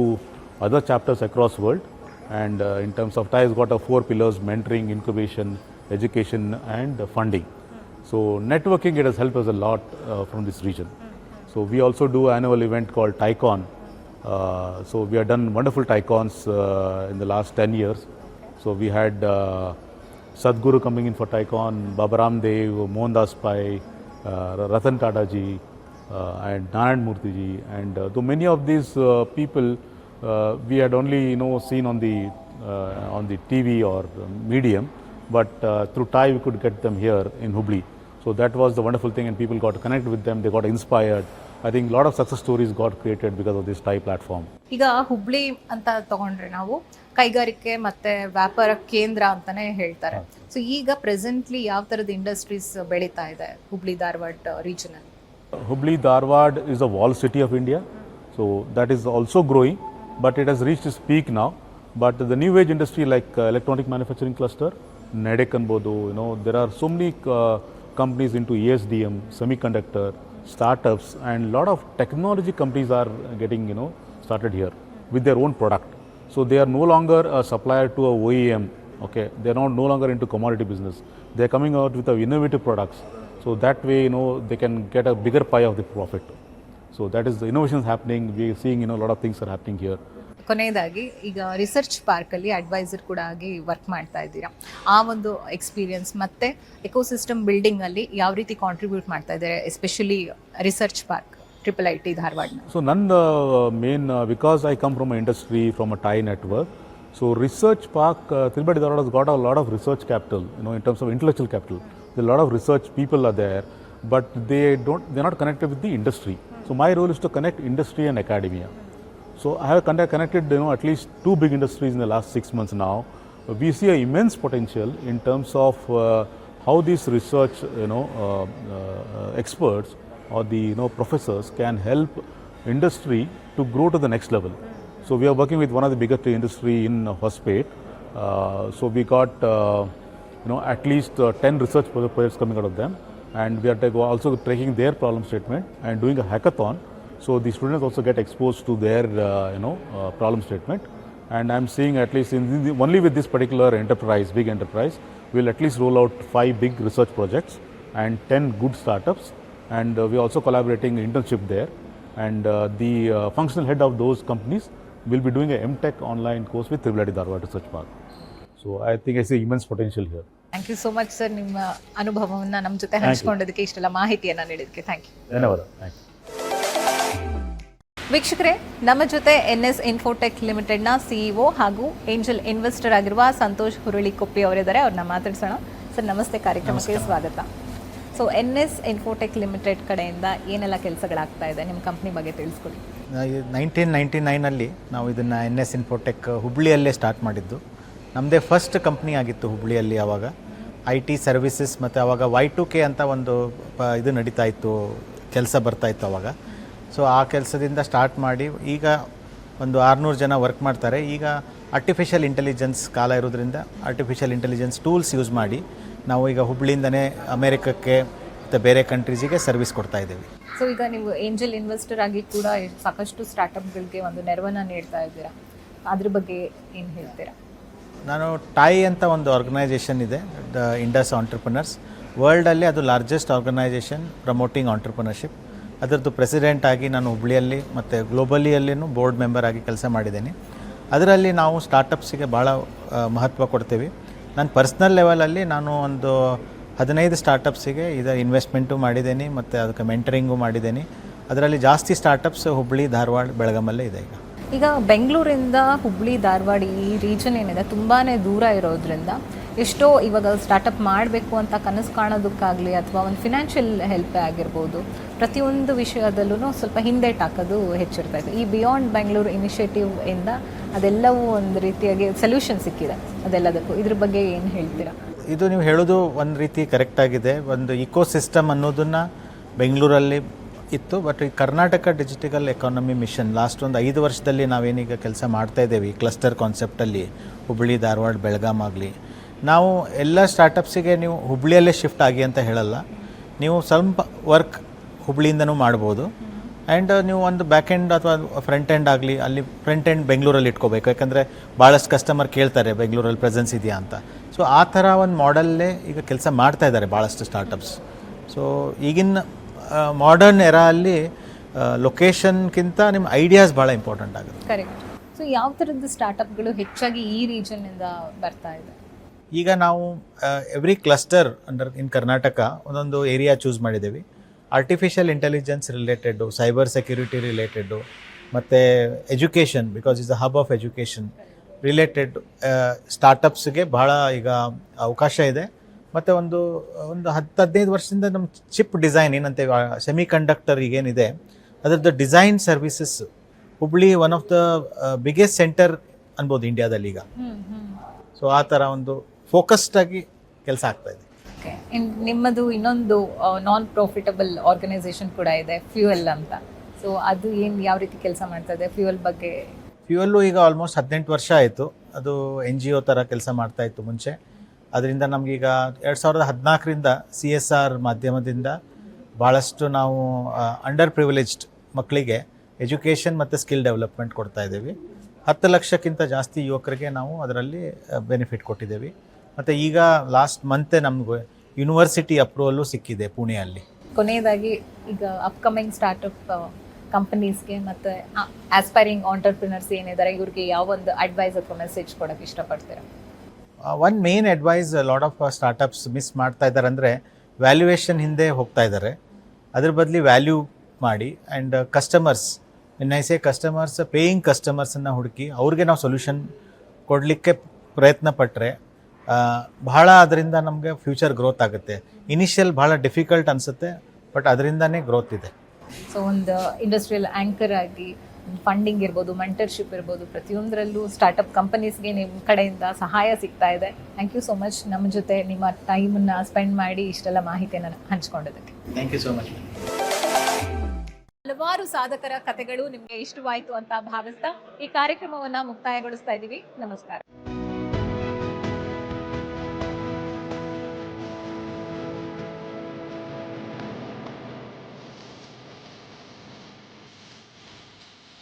other chapters across world And uh, in terms of TIE, has got a four pillars: mentoring, incubation, education, and uh, funding. So networking it has helped us a lot uh, from this region. So we also do annual event called TICON. Uh, so we have done wonderful TICONs uh, in the last 10 years. So we had uh, Sadhguru coming in for Taikon, Babaram Dev, Mohandas Pai, uh, Ratan Tata ji, uh, and Narayan Murthy ji, and uh, though many of these uh, people we had only you know seen on the uh, on the TV or medium, but uh, through Thai we could get them here in Hubli. So that was the wonderful thing, and people got to connect with them. They got inspired. I think a lot of success stories got created because of this TIE platform. ಈಗ ಹುಬ್ಳಿ ಅಂತ ತಗೊಂಡ್ರೆ ನಾವು ಕೈಗಾರಿಕೆ ಮತ್ತೆ ವ್ಯಾಪಾರ ಕೇಂದ್ರ ಅಂತಾನೆ ಹೇಳ್ತಾರೆ ಸೊ ಈಗ ಪ್ರೆಸೆಂಟ್ಲಿ ಯಾವ ಥರದ ಇಂಡಸ್ಟ್ರೀಸ್ ಬೆಳೀತಾ ಇದೆ ಹುಬ್ಳಿ ಧಾರವಾಡ ರೀಜನಲ್ಲಿ Hubli Dharwad is a wall city of India so that is also growing, but it has reached its peak now. But the new age industry like uh, electronic manufacturing cluster, Nedek Anbodu, you know, there are so many uh, companies into ESDM, semiconductor, startups, and lot of technology companies are getting, you know, started here with their own product. So they are no longer a supplier to a OEM. Okay, they are not no longer into commodity business. They are coming out with innovative products. So that way, you know, they can get a bigger pie of the profit. So that is the innovations happening we seeing in lot of things are happening here ಕೊನೆಯದಾಗಿ ಈಗ research ಪಾರ್ಕಲ್ಲಿ adviser ಕೂಡ ಆಗಿ work ಮಾಡ್ತಾ ಇದ್ದೀರಾ? ಆ ಒಂದು experience ಮತ್ತು ಎಕೋಸಿಸ್ಟಮ್ ಬಿಲ್ಡಿಂಗಲ್ಲಿ ಯಾವ ರೀತಿ ಕಾಂಟ್ರಿಬ್ಯೂಟ್ ಮಾಡ್ತಾ ಇದ್ದಾರೆ especially research park triple I T Dharwad so ನಂದು main because I come from industry from a TiE network so research park ತಿರುಪಡಿ Dharwad got a lot of research capital you know in terms of intellectual capital the of research people are but they don't they not connected with the industry So my role is to connect industry and academia. So I have connected, you know, at least two big industries in the last six months now. We see an immense potential in terms of uh, how these research, you know, uh, uh, experts or the you know professors can help industry to grow to the next level. So we are working with one of the biggest industry in Hospate. Uh, so we got uh, you know at least uh, 10 research projects coming out of them, and we are also taking their problem statement and doing a hackathon. So the students also get exposed to their uh, you know uh, problem statement, and I'm seeing at least in the, only with this particular enterprise, big enterprise, we'll at least roll out five big research projects and 10 good startups, and uh, we're also collaborating internship there, and uh, the uh, functional head of those companies will be doing a MTech online course with Trivaladi Dharwad Research Park. So I think I see immense potential here. Thank you so much sir ನಿಮ್ಮ ಅನುಭವವನ್ನು ನಮ್ಮ ಜೊತೆ ಹಂಚಿಕೊಂಡಿದ್ದಕ್ಕೆ ಇಷ್ಟೆಲ್ಲ ಮಾಹಿತಿಯನ್ನು ನೀಡಿದ್ದಕ್ಕೆ thank you ಧನ್ಯವಾದ. Thank you. ವೀಕ್ಷಕರೇ ನಮ್ಮ ಜೊತೆ ಎನ್ ಎಸ್ ಇನ್ಫೋಟೆಕ್ ಲಿಮಿಟೆಡ್ನ ಸಿಇಒ ಹಾಗೂ ಏಂಜಲ್ ಇನ್ವೆಸ್ಟರ್ ಆಗಿರುವ ಸಂತೋಷ್ ಹುರುಳಿಕೊಪ್ಪಿ ಅವರಿದ್ದಾರೆ. ಅವ್ರನ್ನ ಮಾತಾಡ್ಸೋಣ. ಸರ್ ನಮಸ್ತೆ. ಕಾರ್ಯಕ್ರಮಕ್ಕೆ ಸ್ವಾಗತ. So N S Infotech Limited ಕಡೆಯಿಂದ ಏನೆಲ್ಲ ಕೆಲಸಗಳಾಗ್ತಾ ಇದೆ? ನಿಮ್ಮ ಕಂಪ್ನಿ ಬಗ್ಗೆ ತಿಳಿಸ್ಕೊಡಿ. ನೈನ್ಟೀನ್ ನೈಂಟಿ ನೈನಲ್ಲಿ ನಾವು ಇದನ್ನು ಎನ್ ಎಸ್ ಇನ್ಫೋಟೆಕ್ ಹುಬ್ಳಿಯಲ್ಲೇ ಸ್ಟಾರ್ಟ್ ಮಾಡಿದ್ದು. ನಮ್ಮದೇ ಫಸ್ಟ್ ಕಂಪ್ನಿ ಆಗಿತ್ತು ಹುಬ್ಳಿಯಲ್ಲಿ ಆವಾಗ ಐ ಟಿ ಸರ್ವಿಸಸ್ ಮತ್ತು ಆವಾಗ ವೈ ಟು ಕೆ ಅಂತ ಒಂದು ಇದು ನಡೀತಾ ಇತ್ತು, ಕೆಲಸ ಬರ್ತಾ ಇತ್ತು ಆವಾಗ ಸೊ ಆ ಕೆಲಸದಿಂದ ಸ್ಟಾರ್ಟ್ ಮಾಡಿ ಈಗ ಒಂದು ಆರುನೂರು ಜನ ವರ್ಕ್ ಮಾಡ್ತಾರೆ. ಈಗ ಆರ್ಟಿಫಿಷಿಯಲ್ ಇಂಟೆಲಿಜೆನ್ಸ್ ಕಾಲ ಇರೋದ್ರಿಂದ ಆರ್ಟಿಫಿಷಿಯಲ್ ಇಂಟೆಲಿಜೆನ್ಸ್ ಟೂಲ್ಸ್ ಯೂಸ್ ಮಾಡಿ ನಾವು ಈಗ ಹುಬ್ಳಿಯಿಂದನೇ ಅಮೇರಿಕಕ್ಕೆ ಮತ್ತು ಬೇರೆ ಕಂಟ್ರೀಸಿಗೆ ಸರ್ವಿಸ್ ಕೊಡ್ತಾ ಇದ್ದೀವಿ. ಸೊ ಈಗ ನೀವು ಏಂಜಲ್ ಇನ್ವೆಸ್ಟರ್ ಆಗಿ ಕೂಡ ಸಾಕಷ್ಟು ಸ್ಟಾರ್ಟಪ್ಗಳಿಗೆ ಒಂದು ನೆರವನ್ನು ನೀಡ್ತಾ ಇದ್ದೀರಾ? ಅದ್ರ ಬಗ್ಗೆ ಏನು ಹೇಳ್ತೀರಾ? ನಾನು ಟಾಯ್ ಅಂತ ಒಂದು ಆರ್ಗನೈಸೇಷನ್ ಇದೆ ದ ಇಂಡಸ್ ಆಂಟ್ರಪ್ರನರ್ಸ್ ವರ್ಲ್ಡಲ್ಲಿ ಅದು ಲಾರ್ಜೆಸ್ಟ್ ಆರ್ಗನೈಸೇಷನ್ ಪ್ರಮೋಟಿಂಗ್ ಆಂಟ್ರಪ್ರನರ್ಶಿಪ್ ಅದರದ್ದು ಪ್ರೆಸಿಡೆಂಟ್ ಆಗಿ ನಾನು ಹುಬ್ಳಿಯಲ್ಲಿ ಮತ್ತು ಗ್ಲೋಬಲಿಯಲ್ಲಿನೂ ಬೋರ್ಡ್ ಮೆಂಬರ್ ಆಗಿ ಕೆಲಸ ಮಾಡಿದ್ದೀನಿ. ಅದರಲ್ಲಿ ನಾವು ಸ್ಟಾರ್ಟಪ್ಸಿಗೆ ಭಾಳ ಮಹತ್ವ ಕೊಡ್ತೀವಿ. ನಾನು ಪರ್ಸ್ನಲ್ ಲೆವೆಲಲ್ಲಿ ನಾನು ಒಂದು ಹದಿನೈದು ಸ್ಟಾರ್ಟಪ್ಸಿಗೆ ಇದು ಇನ್ವೆಸ್ಟ್ಮೆಂಟು ಮಾಡಿದ್ದೀನಿ, ಮತ್ತು ಅದಕ್ಕೆ ಮೆಂಟರಿಂಗು ಮಾಡಿದ್ದೀನಿ. ಅದರಲ್ಲಿ ಜಾಸ್ತಿ ಸ್ಟಾರ್ಟಪ್ಸ್ ಹುಬ್ಳಿ, ಧಾರವಾಡ ಬೆಳಗಾಮಲ್ಲೇ ಇದೆ ಈಗ. ಈಗ ಬೆಂಗಳೂರಿಂದ ಹುಬ್ಳಿ, ಧಾರವಾಡ ಈ ರೀಜನ್ ಏನಿದೆ ತುಂಬಾ ದೂರ ಇರೋದ್ರಿಂದ ಎಷ್ಟೋ ಇವಾಗ ಸ್ಟಾರ್ಟಪ್ ಮಾಡಬೇಕು ಅಂತ ಕನಸು ಕಾಣೋದಕ್ಕಾಗಲಿ ಅಥವಾ ಒಂದು ಫಿನಾನ್ಷಿಯಲ್ ಹೆಲ್ಪ್ ಆಗಿರ್ಬೋದು, ಪ್ರತಿಯೊಂದು ವಿಷಯದಲ್ಲೂ ಸ್ವಲ್ಪ ಹಿಂದೇಟ್ ಹಾಕೋದು ಹೆಚ್ಚಿರ್ತಾ ಈ ಬಿಯಾಂಡ್ ಬೆಂಗಳೂರು ಇನಿಷಿಯೇಟಿವ್ ಇಂದ ಅದೆಲ್ಲವೂ ಒಂದು ರೀತಿಯಾಗಿ ಸೊಲ್ಯೂಷನ್ ಸಿಕ್ಕಿದೆ ಅದೆಲ್ಲದಕ್ಕೂ. ಇದ್ರ ಬಗ್ಗೆ ಏನು ಹೇಳ್ತೀರಾ? ಇದು ನೀವು ಹೇಳೋದು ಒಂದು ರೀತಿ ಕರೆಕ್ಟ್ ಆಗಿದೆ. ಒಂದು ಇಕೋ ಸಿಸ್ಟಮ್ ಅನ್ನೋದನ್ನು ಬೆಂಗಳೂರಲ್ಲಿ ಇತ್ತು ಬಟ್ ಈ Karnataka digital economy mission last ಒಂದು ಐದು ವರ್ಷದಲ್ಲಿ ನಾವೇನೀಗ ಕೆಲಸ ಮಾಡ್ತಾ ಇದ್ದೇವೆ ಈ ಕ್ಲಸ್ಟರ್ ಕಾನ್ಸೆಪ್ಟಲ್ಲಿ ಹುಬ್ಬಳ್ಳಿ ಧಾರವಾಡ, ಬೆಳಗಾಂ ಆಗಲಿ. ನಾವು ಎಲ್ಲ ಸ್ಟಾರ್ಟಪ್ಸಿಗೆ ನೀವು ಹುಬ್ಳಿಯಲ್ಲೇ ಶಿಫ್ಟ್ ಆಗಿ ಅಂತ ಹೇಳಲ್ಲ. ನೀವು ಸ್ವಲ್ಪ ವರ್ಕ್ ಹುಬ್ಳಿಯಿಂದನೂ ಮಾಡ್ಬೋದು. ಆ್ಯಂಡ್ ನೀವು ಒಂದು ಬ್ಯಾಕ್ ಎಂಡ್ ಅಥವಾ ಫ್ರಂಟ್ ಎಂಡ್ ಆಗಲಿ, ಅಲ್ಲಿ ಫ್ರಂಟ್ ಎಂಡ್ ಬೆಂಗಳೂರಲ್ಲಿ ಇಟ್ಕೋಬೇಕು. ಯಾಕಂದರೆ ಭಾಳಷ್ಟು ಕಸ್ಟಮರ್ ಕೇಳ್ತಾರೆ ಬೆಂಗಳೂರಲ್ಲಿ ಪ್ರೆಸೆನ್ಸ್ ಇದೆಯಾ ಅಂತ. ಸೊ ಆ ಥರ ಒಂದು ಮಾಡೆಲ್ಲೇ ಈಗ ಕೆಲಸ ಮಾಡ್ತಾ ಇದ್ದಾರೆ ಭಾಳಷ್ಟು ಸ್ಟಾರ್ಟಪ್ಸ್ ಸೊ ಈಗಿನ ಮಾಡರ್ನ್ ಎರಾ ಅಲ್ಲಿ ಲೊಕೇಶನ್ಗಿಂತ ನಿಮ್ಮ ಐಡಿಯಾಸ್ ಭಾಳ ಇಂಪಾರ್ಟೆಂಟ್ ಆಗುತ್ತೆ. ಕರೆಕ್ಟ್ ಸೊ ಯಾವ ಥರದ ಸ್ಟಾರ್ಟಪ್ಗಳು ಹೆಚ್ಚಾಗಿ ಈ ರೀಜನ್ನಿಂದ ಬರ್ತಾ ಇದೆ? ಈಗ ನಾವು every cluster under in Karnataka ಒಂದೊಂದು ಏರಿಯಾ ಚೂಸ್ ಮಾಡಿದ್ದೀವಿ. Artificial intelligence related cyber security related ಮತ್ತು education because is a hub of education related ಸ್ಟಾರ್ಟಪ್ಸ್ಗೆ ಭಾಳ ಈಗ ಅವಕಾಶ ಇದೆ. ಮತ್ತು ಒಂದು ಒಂದು ಹತ್ತು ಹದಿನೈದು ವರ್ಷದಿಂದ ನಮ್ಮ ಚಿಪ್ ಡಿಸೈನ್ ಏನಂತೆ ಸೆಮಿ ಕಂಡಕ್ಟರ್ ಈಗೇನಿದೆ ಅದರದ್ದು design services Hubli one of the biggest centre ಅನ್ಬೋದು ಇಂಡಿಯಾದಲ್ಲಿ ಈಗ. ಸೊ ಆ ಥರ ಒಂದು ಫೋಕಸ್ಡ್ ಆಗಿ ಕೆಲಸ ಆಗ್ತಾ ಇದೆ. ನಿಮ್ಮದು ಇನ್ನೊಂದು ನಾನ್ ಪ್ರಾಫಿಟಬಲ್ ಆರ್ಗನೈಸೇಷನ್ ಕೂಡ ಇದೆ ಫ್ಯೂಯಲ್ ಅಂತ. ಸೊ ಅದು ಏನು ಯಾವ ರೀತಿ ಕೆಲಸ ಮಾಡ್ತಾ ಇದೆ ಫ್ಯೂಯಲ್ ಬಗ್ಗೆ? ಫ್ಯೂಯಲ್ಲು ಈಗ ಆಲ್ಮೋಸ್ಟ್ ಹದಿನೆಂಟು ವರ್ಷ ಆಯಿತು. ಅದು ಎನ್ ಜಿ ಒ ಥರ ಕೆಲಸ ಮಾಡ್ತಾ ಇತ್ತು ಮುಂಚೆ. ಅದರಿಂದ ನಮಗೀಗ ಎರಡು ಸಾವಿರದ ಹದಿನಾಲ್ಕರಿಂದ ಸಿ ಎಸ್ ಆರ್ ಮಾಧ್ಯಮದಿಂದ ಭಾಳಷ್ಟು ನಾವು ಅಂಡರ್ ಪ್ರಿವಿಲೇಜ್ಡ್ ಮಕ್ಕಳಿಗೆ ಎಜುಕೇಷನ್ ಮತ್ತು ಸ್ಕಿಲ್ ಡೆವಲಪ್ಮೆಂಟ್ ಕೊಡ್ತಾ ಇದ್ದೀವಿ. ಹತ್ತು ಲಕ್ಷಕ್ಕಿಂತ ಜಾಸ್ತಿ ಯುವಕರಿಗೆ ನಾವು ಅದರಲ್ಲಿ ಬೆನಿಫಿಟ್ ಕೊಟ್ಟಿದ್ದೀವಿ. ಮತ್ತು ಈಗ ಲಾಸ್ಟ್ ಮಂತೇ ನಮಗೆ ಯೂನಿವರ್ಸಿಟಿ ಅಪ್ರೂವಲ್ಲು ಸಿಕ್ಕಿದೆ ಪುಣೆಯಲ್ಲಿ. ಕೊನೆಯದಾಗಿ ಈಗ ಅಪ್ಕಮಿಂಗ್ ಸ್ಟಾರ್ಟಪ್ ಕಂಪನೀಸ್ಗೆ ಮತ್ತು ಆಸ್ಪೈರಿಂಗ್ ಆಂಟರ್ಪ್ರಿನರ್ಸ್ ಏನಿದ್ದಾರೆ, ಇವ್ರಿಗೆ ಯಾವ ಒಂದು ಅಡ್ವೈಸ್ ಅಥವಾ ಮೆಸೇಜ್ ಕೊಡೋಕೆ ಇಷ್ಟಪಡ್ತೀರಾ? One main advice lot of startups miss ಮಾಡ್ತಾ ಇದ್ದಾರೆ ಅಂದರೆ ವ್ಯಾಲ್ಯೂಯೇಷನ್ ಹಿಂದೆ ಹೋಗ್ತಾ ಇದ್ದಾರೆ. ಅದ್ರ ಬದಲಿ ವ್ಯಾಲ್ಯೂ ಮಾಡಿ and customers niche customers paying ಕಸ್ಟಮರ್ಸನ್ನು ಹುಡುಕಿ ಅವ್ರಿಗೆ ನಾವು ಸೊಲ್ಯೂಷನ್ ಕೊಡಲಿಕ್ಕೆ ಪ್ರಯತ್ನ ಪಟ್ಟರೆ ಬಹಳ ಅದರಿಂದ ನಮಗೆ ಫ್ಯೂಚರ್ ಗ್ರೋತ್ ಆಗುತ್ತೆ. ಇನಿಷಿಯಲ್ ಭಾಳ ಡಿಫಿಕಲ್ಟ್ ಅನಿಸುತ್ತೆ ಬಟ್ ಅದರಿಂದನೇ ಗ್ರೋತ್ ಇದೆ. ಸೊ ಒಂದು ಇಂಡಸ್ಟ್ರಿಯಲ್ ಆ್ಯಂಕರ್ ಆಗಿ ಫಂಡಿಂಗ್ ಇರ್ಬೋದು ಮೆಂಟರ್ಶಿಪ್ ಇರ್ಬೋದು ಪ್ರತಿಯೊಂದರಲ್ಲೂ ಸ್ಟಾರ್ಟಪ್ ಕಂಪನೀಸ್ಗೆ ನಿಮ್ಮ ಕಡೆಯಿಂದ ಸಹಾಯ ಸಿಗ್ತಾ ಇದೆ. ಥ್ಯಾಂಕ್ ಯು ಸೊ ಮಚ್ ನಮ್ಮ ಜೊತೆ ನಿಮ್ಮ ಟೈಮನ್ನು ಸ್ಪೆಂಡ್ ಮಾಡಿ ಇಷ್ಟೆಲ್ಲ ಮಾಹಿತಿಯನ್ನು ಹಂಚ್ಕೊಂಡಿದ್ದಕ್ಕೆ. ಥ್ಯಾಂಕ್ ಯು ಸೋ ಮಚ್ ಹಲವಾರು ಸಾಧಕರ ಕಥೆಗಳು ನಿಮಗೆ ಇಷ್ಟವಾಯಿತು ಅಂತ ಭಾವಿಸ್ತಾ ಈ ಕಾರ್ಯಕ್ರಮವನ್ನ ಮುಕ್ತಾಯಗೊಳಿಸ್ತಾ ಇದ್ದೀವಿ. ನಮಸ್ಕಾರ.